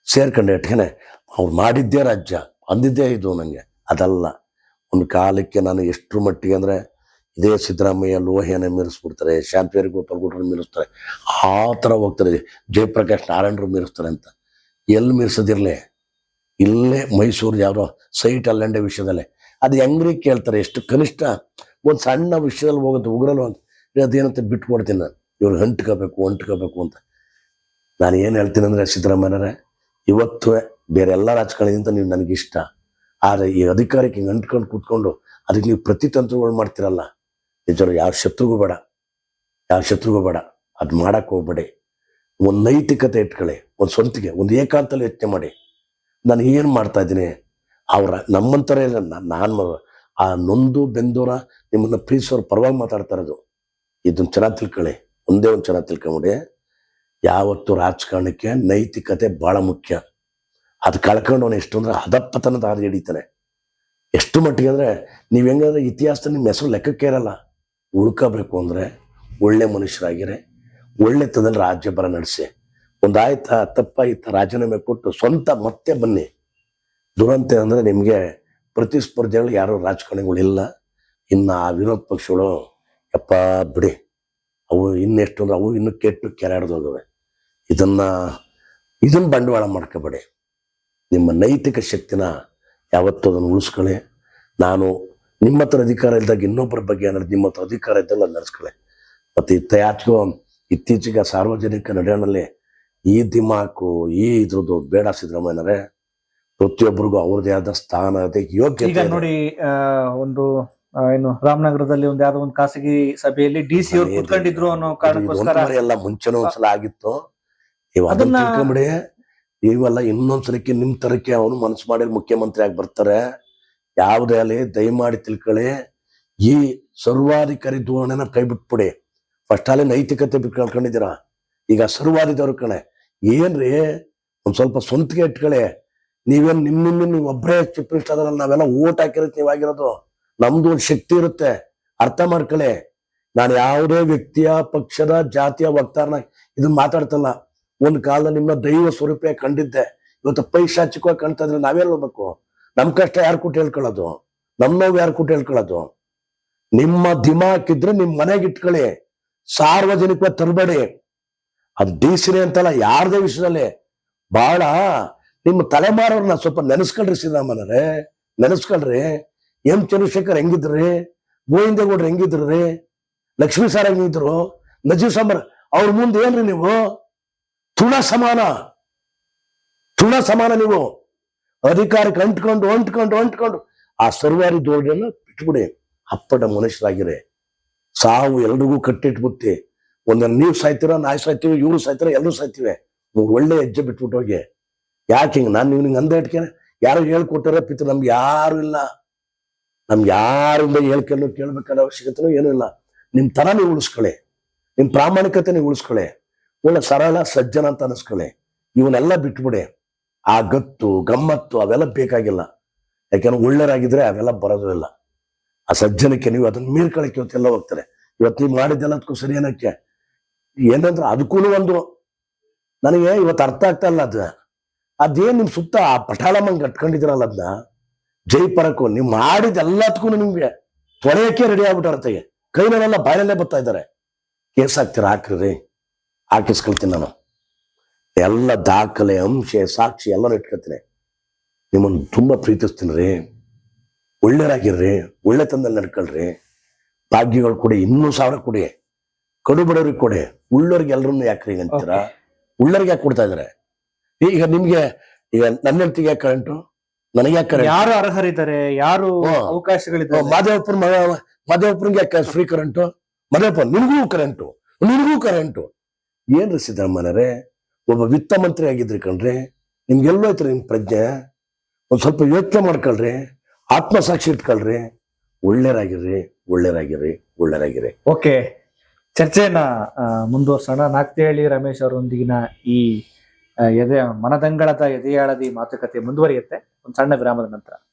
ಸೇರ್ಕೊಂಡೆ ಇಟ್ಕೇನೆ ಅವ್ರು ಮಾಡಿದ್ದೇ ರಾಜ್ಯ, ಅಂದಿದ್ದೇ ಇದು ನನಗೆ ಅದಲ್ಲ, ಒಂದು ಕಾಲಕ್ಕೆ ನಾನು ಎಷ್ಟರ ಮಟ್ಟಿಗೆ ಅಂದರೆ ಇದೇ ಸಿದ್ದರಾಮಯ್ಯ ಲೋಹಿಯನ್ನ ಮೀರಿಸ್ಬಿಡ್ತಾರೆ ಶಾಂಪೇರಿ ಗೋಪಾಲ್ಗೌಡರು ಮೀರಿಸ್ತಾರೆ, ಆ ಥರ ಹೋಗ್ತಾರೆ. ಜಯಪ್ರಕಾಶ್ ನಾರಾಯಣರು ಮೀರಿಸ್ತಾರೆ ಅಂತ. ಎಲ್ಲಿ ಮೀರಿಸೋದಿರಲಿ? ಇಲ್ಲೇ ಮೈಸೂರು ಯಾವುದೋ ಸೈಟ್ ಅಲ್ಲಂಡೆ ವಿಷಯದಲ್ಲೇ. ಅದು ಹೆಂಗ್ರಿ ಕೇಳ್ತಾರೆ? ಎಷ್ಟು ಕನಿಷ್ಠ ಒಂದು ಸಣ್ಣ ವಿಷಯದಲ್ಲಿ ಹೋಗುತ್ತೆ ಉಗ್ರಲ್ಲ ಅದೇನಂತ ಬಿಟ್ಕೊಡ್ತೀನಿ ನಾನು. ಇವ್ರು ಹಂಟ್ಕೋಬೇಕು ಅಂಟ್ಕೋಬೇಕು ಅಂತ. ನಾನು ಏನು ಹೇಳ್ತೀನಿ ಅಂದರೆ ಸಿದ್ದರಾಮಯ್ಯರೇ ಇವತ್ತು ಬೇರೆ ಎಲ್ಲ ರಾಜಕಾರಣಿಗಿಂತ ನೀವು ನನಗಿಷ್ಟ ಆದರೆ ಈ ಅಧಿಕಾರಕ್ಕೆ ಹಿಂಗೆ ಅಂಟ್ಕೊಂಡು ಕೂತ್ಕೊಂಡು ಅದಕ್ಕೆ ನೀವು ಪ್ರತಿತಂತ್ರಗಳು ಮಾಡ್ತಿರಲ್ಲ. ನಿಜರು ಯಾವ ಶತ್ರುಗೂ ಬೇಡ. ಯಾವ ಶತ್ರುಗೂ ಬೇಡ. ಅದು ಮಾಡೋಕ್ಕೆ ಹೋಗ್ಬೇಡಿ. ಒಂದು ನೈತಿಕತೆ ಇಟ್ಕೊಳ್ಳಿ. ಒಂದು ಸ್ವಂತಿಗೆ, ಒಂದು ಏಕಾಂತಲ್ಲಿ ಯೋಚನೆ ಮಾಡಿ. ನಾನು ಏನು ಮಾಡ್ತಾ ಇದ್ದೀನಿ? ಅವರ ನಮ್ಮಂಥರೇ ಇಲ್ಲ ನಾನು ಆ ನೊಂದು ಬೆಂದೂರ ನಿಮ್ಮನ್ನು ಪ್ರೀತಿಸೋರು ಪರವಾಗಿ ಮಾತಾಡ್ತಾ ಇರೋದು. ಇದನ್ನ ಚೆನ್ನಾಗಿ ತಿಳ್ಕೊಳ್ಳಿ. ಒಂದೇ ಒಂದು ಚೆನ್ನಾಗಿ ತಿಳ್ಕೊಂಬಿಡಿ. ಯಾವತ್ತು ರಾಜಕಾರಣಕ್ಕೆ ನೈತಿಕತೆ ಬಹಳ ಮುಖ್ಯ. ಅದು ಕಳ್ಕೊಂಡವನು ಎಷ್ಟು ಅಂದರೆ ಹದಪ್ಪತನ ದಾರಿ ಹಿಡಿತಾನೆ. ಎಷ್ಟು ಮಟ್ಟಿಗೆ ಅಂದರೆ ನೀವು ಹೆಂಗಾದ್ರೆ ಇತಿಹಾಸದಲ್ಲಿ ನಿಮ್ಮ ಹೆಸರು ಲೆಕ್ಕಕ್ಕೆ ಇರಲ್ಲ. ಉಳ್ಕೋಬೇಕು ಅಂದರೆ ಒಳ್ಳೆ ಮನುಷ್ಯರಾಗಿರೆ. ಒಳ್ಳೆತನದಲ್ಲಿ ರಾಜ್ಯಭಾರ ನಡೆಸಿ. ಒಂದಾಯ್ತಾ ತಪ್ಪಾಯ್ತಾ ರಾಜೀನಾಮೆ ಕೊಟ್ಟು ಸ್ವಂತ ಮತ್ತೆ ಬನ್ನಿ. ದುರಂತ ಅಂದರೆ ನಿಮಗೆ ಪ್ರತಿಸ್ಪರ್ಧಿಗಳು ಯಾರು ರಾಜಕಾರಣಿಗಳಿಲ್ಲ ಇನ್ನು ಆ ವಿರೋಧ ಪಕ್ಷಗಳು ಯಪ್ಪ, ಬಿಡಿ. ಅವು ಇನ್ನೆಷ್ಟು ಅಂದ್ರೆ ಅವು ಇನ್ನು ಕೆಟ್ಟು ಕೆರಾಡ್ದೋಗವೆ ಇದನ್ನ ಇದನ್ನ ಬಂಡವಾಳ ಮಾಡ್ಕೋಬೇಡಿ. ನಿಮ್ಮ ನೈತಿಕ ಶಕ್ತಿನ ಯಾವತ್ತೂ ಅದನ್ನು ಉಳಿಸ್ಕೊಳ್ಳಿ. ನಾನು ನಿಮ್ಮ ಹತ್ರ ಅಧಿಕಾರ ಇಲ್ದಾಗ ಇನ್ನೊಬ್ಬರ ಬಗ್ಗೆ ಅನ್ನೋದು ನಿಮ್ಮ ಹತ್ರ ಅಧಿಕಾರ ಇದ್ದಲ್ಲ ಅದು ನಡೆಸ್ಕೊಳ್ಳಿ. ಮತ್ತು ಇತ್ಯಾಚೆಗೂ ಇತ್ತೀಚೆಗೆ ಸಾರ್ವಜನಿಕ ನಡೆಯಲ್ಲಿ ಈ ದಿಮಾಕು, ಈ ಇದ್ರದ್ದು ಬೇಡ ಸಿದ್ದರಾಮಯ್ಯನವರೇ ಪ್ರತಿಯೊಬ್ಬರಿಗೂ ಅವ್ರದ್ದೇ ಆದ ಸ್ಥಾನ, ಅದೇ ಯೋಗ್ಯತೆ ಇದೆ. ನೋಡಿ ಒಂದು ಏನು ರಾಮನಗರದಲ್ಲಿ ಒಂದು ಯಾವ್ದೋ ಒಂದು ಖಾಸಗಿ ಸಭೆಯಲ್ಲಿ ಡಿ ಸಿ ಅವ್ರು ಕುತ್ಕೊಂಡಿದ್ರು ಅನ್ನೋ ಕಾರಣಕ್ಕೋಸ್ಕರ ಎಲ್ಲ ಮುಂಚೆನೂ ಒಂದ್ಸಲ ಆಗಿತ್ತು. ಅದನ್ನ ಇವೆಲ್ಲ ಇನ್ನೊಂದ್ಸಲಕ್ಕೆ ನಿಮ್ ತರಕ್ಕೆ ಅವನು ಮನಸ್ಸು ಮಾಡಿ ಮುಖ್ಯಮಂತ್ರಿ ಆಗಿ ಬರ್ತಾರೆ ಯಾವುದೇ ಅಲ್ಲಿ ದಯಮಾಡಿ ತಿಳ್ಕೊಳ್ಳಿ. ಈ ಸರ್ವಾಧಿಕಾರಿ ಧೋರಣೆನ ಕೈ ಬಿಟ್ಬಿಡಿ ಫಸ್ಟ್ ಅಲ್ಲಿ ನೈತಿಕತೆ ಬಿಟ್ಟು ಕಳ್ಕೊಂಡಿದ್ದೀರಾ? ಈಗ ಸರ್ವಾಧಿಕಾರ ಕಣೆ ಏನ್ರಿ? ಒಂದ್ ಸ್ವಲ್ಪ ಸ್ವಂತಕ್ಕೆ ಇಟ್ಕೊಳ್ಳಿ. ನೀವೇನ್ ನಿಮ್ ನಿಮ್ ನೀವು ಒಬ್ಬರೇ ಚೀಫ್ ಮಿನಿಸ್ಟರ್ ಅದರಲ್ಲ ನಾವೆಲ್ಲ ಓಟ್ ಹಾಕಿರತ್ತೆ ನೀವಾಗಿರೋದು ನಮ್ದು ಒಂದು ಶಕ್ತಿ ಇರುತ್ತೆ. ಅರ್ಥ ಮಾಡ್ಕೊಳ್ಳಿ ನಾನು ಯಾವುದೇ ವ್ಯಕ್ತಿಯ, ಪಕ್ಷದ, ಜಾತಿಯ ವಕ್ತಾರನ ಇದನ್ನ ಮಾತಾಡ್ತಲ್ಲ, ಒಂದ್ ಕಾಲದಲ್ಲಿ ನಿಮ್ಮ ದೈವ ಸ್ವರೂಪ ಕಂಡಿದ್ದೆ. ಇವತ್ತು ಪೈಶಾಚಿಕವಾಗಿ ಕಾಣ್ತಾ ಇದ್ರೆ ನಾವೇನ್ ಹೋಗ್ಬೇಕು ನಮ್ ಕಷ್ಟ ಯಾರು ಕೂಟ ಹೇಳ್ಕೊಳ್ಳೋದು? ನಮ್ ನೋವು ಯಾರು ಕೂಟ ಹೇಳ್ಕೊಳ್ಳೋದು? ನಿಮ್ಮ ದಿಮಾಕ್ ಇದ್ರೆ ನಿಮ್ ಮನೆಗೆ ಇಟ್ಕೊಳ್ಳಿ. ಸಾರ್ವಜನಿಕವಾಗಿ ತರಬೇಡಿ. ಅದು ಡಿ ಸಿನೇ ಅಂತಲ್ಲ, ಯಾರ್ದೇ ವಿಷಯದಲ್ಲಿ. ಬಹಳ ನಿಮ್ಮ ತಲೆಮಾರವ್ರನ್ನ ಸ್ವಲ್ಪ ನೆನೆಸ್ಕೊಳ್ರಿ ಶ್ರೀರಾಮನರೇ ನೆನೆಸ್ಕೊಳ್ರಿ. ಎಂ ಚಂದ್ರಶೇಖರ್ ಹೆಂಗಿದ್ರಿ ಹೆಂಗಿದ್ರು ಹೆಂಗಿದ್ರಿ ಲಕ್ಷ್ಮೀ ಸಾರ್ ಹೆಂಗಿದ್ರು? ನಜೀವ್ ಸಾಂಬರ್ ಅವ್ರ ಮುಂದೆ ಏನ್ರಿ ನೀವು? ತುಣ ಸಮಾನ. ತುಣ ಸಮಾನ ನೀವು. ಅಧಿಕಾರಕ್ಕೆ ಅಂಟ್ಕೊಂಡು ಅಂಟ್ಕೊಂಡು ಅಂಟ್ಕೊಂಡು. ಆ ಸರ್ವಾರಿ ಧೋರಣೆಯನ್ನ ಬಿಟ್ಬಿಡಿ. ಅಪ್ಪಟ ಮನುಷ್ಯರಾಗಿರಿ. ಸಾವು ಎಲ್ರಿಗೂ ಕಟ್ಟಿಟ್ಬಿಡ್ತಿ ಒಂದನ್ನ ನೀವು ಸಾಯ್ತೀರ ನಾ ಸಾಯ್ತೀವಿ, ಇವ್ರು ಸಾಯ್ತೀರ ಎಲ್ಲರೂ ಸಾಯ್ತೀವಿ. ಒಳ್ಳೆ ಹೆಜ್ಜೆ ಬಿಟ್ಬಿಟ್ಟು ಹೋಗಿ. ಯಾಕೆ ಹಿಂಗೆ ನಾನು ನೀವು ಅಂದ ಇಟ್ಕೆ ಯಾರು ಹೇಳ್ಕೊಟ್ಟಾರ ಪಿತ್ರ ನಮ್ಗೆ ಯಾರು ಇಲ್ಲ. ನಮ್ಗೆ ಯಾರಿಂದ ಹೇಳ್ಕೊಂಡು ಕೇಳಬೇಕಾದ ಅವಶ್ಯಕತೆನೂ ಏನೂ ಇಲ್ಲ. ನಿಮ್ಮ ತರ ನೀವು ಉಳಿಸ್ಕೊಳ್ಳಿ. ನಿಮ್ಮ ಪ್ರಾಮಾಣಿಕತೆ ನೀವು ಉಳಿಸ್ಕೊಳ್ಳಿ. ಒಳ್ಳೆ ಸರಳ, ಸಜ್ಜನ ಅಂತ ಅನಿಸ್ಕೊಳ್ಳಿ. ಇವನ್ನೆಲ್ಲ ಬಿಟ್ಬಿಡಿ. ಆ ಗತ್ತು, ಗಮ್ಮತ್ತು ಅವೆಲ್ಲ ಬೇಕಾಗಿಲ್ಲ. ಯಾಕೆಂದ್ರೆ ಒಳ್ಳೆಯರಾಗಿದ್ರೆ ಅವೆಲ್ಲ ಬರೋದು ಇಲ್ಲ. ಆ ಸಜ್ಜನಕ್ಕೆ ನೀವು ಅದನ್ನ ಮೀರ್ಕೊಳ್ಳಕ್ಕೆ ಇವತ್ತೆಲ್ಲ ಹೋಗ್ತಾರೆ. ಇವತ್ತು ನೀವು ಮಾಡಿದ್ದೆಲ್ಲದಕ್ಕೂ ಸರಿ ಏನಕ್ಕೆ? ಏನಂದ್ರೆ ಅದಕ್ಕೂ ಒಂದು ನನಗೆ ಇವತ್ತು ಅರ್ಥ ಆಗ್ತಾ ಇಲ್ಲ ಅದು ಅದೇನು ನಿಮ್ಮ ಸುತ್ತ ಆ ಪಟಾಳಮ್ಮಂಗ್ ಕಟ್ಕೊಂಡಿದ್ರಲ್ಲ ಅದನ್ನ ಜೈ ಪರಕು ನೀವು ಮಾಡಿದ ಎಲ್ಲದಕ್ಕೂ ನಿಮ್ಗೆ ತೊಳೆಯಕ್ಕೆ ರೆಡಿ ಆಗ್ಬಿಟ್ಟಾರತೆಗೆ ಕೈನಲ್ಲೆಲ್ಲ ಬಾಯಲ್ಲೇ ಬರ್ತಾ ಇದ್ದಾರೆ. ಕೇಸ್ ಹಾಕ್ತೀರ? ಹಾಕ್ರಿ ಹಾಕಿಸ್ಕೊಳ್ತೀನಿ ನಾನು. ಎಲ್ಲ ದಾಖಲೆ ಅಂಶ ಸಾಕ್ಷಿ ಎಲ್ಲರೂ ಇಟ್ಕೊತೀನಿ. ನಿಮ್ಮನ್ನು ತುಂಬಾ ಪ್ರೀತಿಸ್ತೀನಿ ರೀ. ಒಳ್ಳೆಯರಾಗಿರ್ರಿ ಒಳ್ಳೆತನದಲ್ಲಿ ನಡ್ಕೊಳ್ರಿ. ಭಾಗ್ಯಗಳು ಕೊಡಿ ಇನ್ನೂ ಸಾವಿರ ಕೊಡಿ. ಕಡು ಬಡವ್ರಿಗೆ ಕೊಡಿ. ಉಳ್ಳೋರ್ಗೆ ಎಲ್ರನ್ನೂ ಯಾಕ್ರಿ ಅಂತೀರಾ? ಉಳ್ಳರಿಗೆ ಯಾಕೆ ಕೊಡ್ತಾ ಇದ್ದಾರೆ? ಈಗ ನಿಮ್ಗೆ ಈಗ ನನ್ನ ಹೆಂಡತಿಗೆ ಯಾಕೆ ಕರೆಂಟು ನನಗೆ ಯಾಕೆ ಯಾರು ಅರ್ಹರಿದ್ದಾರೆ? ಯಾರು. ಅವಕಾಶಗಳಿದ್ದಾರೆ? ಮಾದೇವಪ್ಪನ ಮಾದೇವಪ್ಪನಿಗೆ ಯಾಕೆ ಫ್ರೀ ಕರೆಂಟು ಮಾದೇವಪ್ಪ ನಿನಗೂ ಕರೆಂಟು ನಿನಗೂ ಕರೆಂಟು ಏನ್ರಿ ಸಿದ್ದರಾಮಯ್ಯರೇ? ಒಬ್ಬ ವಿತ್ತ ಮಂತ್ರಿ ಆಗಿದ್ರಿ ಕಣ್ರಿ. ನಿಮ್ಗೆಲ್ಲೋ ಐತ್ರಿ ನಿಮ್ ಪ್ರಜ್ಞೆ. ಒಂದ್ ಸ್ವಲ್ಪ ಯೋಚನೆ ಮಾಡ್ಕೊಳ್ರಿ. ಆತ್ಮಸಾಕ್ಷಿ ಇಟ್ಕೊಳ್ರಿ. ಒಳ್ಳೇರಾಗಿರ್ರಿ ಒಳ್ಳೇರಾಗಿರ್ರಿ ಒಳ್ಳೇರಾಗಿರಿ ಓಕೆ ಚರ್ಚೆಯನ್ನ ಮುಂದುವರ್ಸೋಣ. ನಾಗ್ತೇಳಿ ರಮೇಶ್ ಅವರೊಂದಿಗಿನ ಈ ಎದೆ ಮನದಂಗಳದ ಎದೆಯಾಳದಿ ಮಾತುಕತೆ ಮುಂದುವರಿಯುತ್ತೆ. ಒಂದು ಸಣ್ಣ ವಿರಾಮದ ನಂತರ.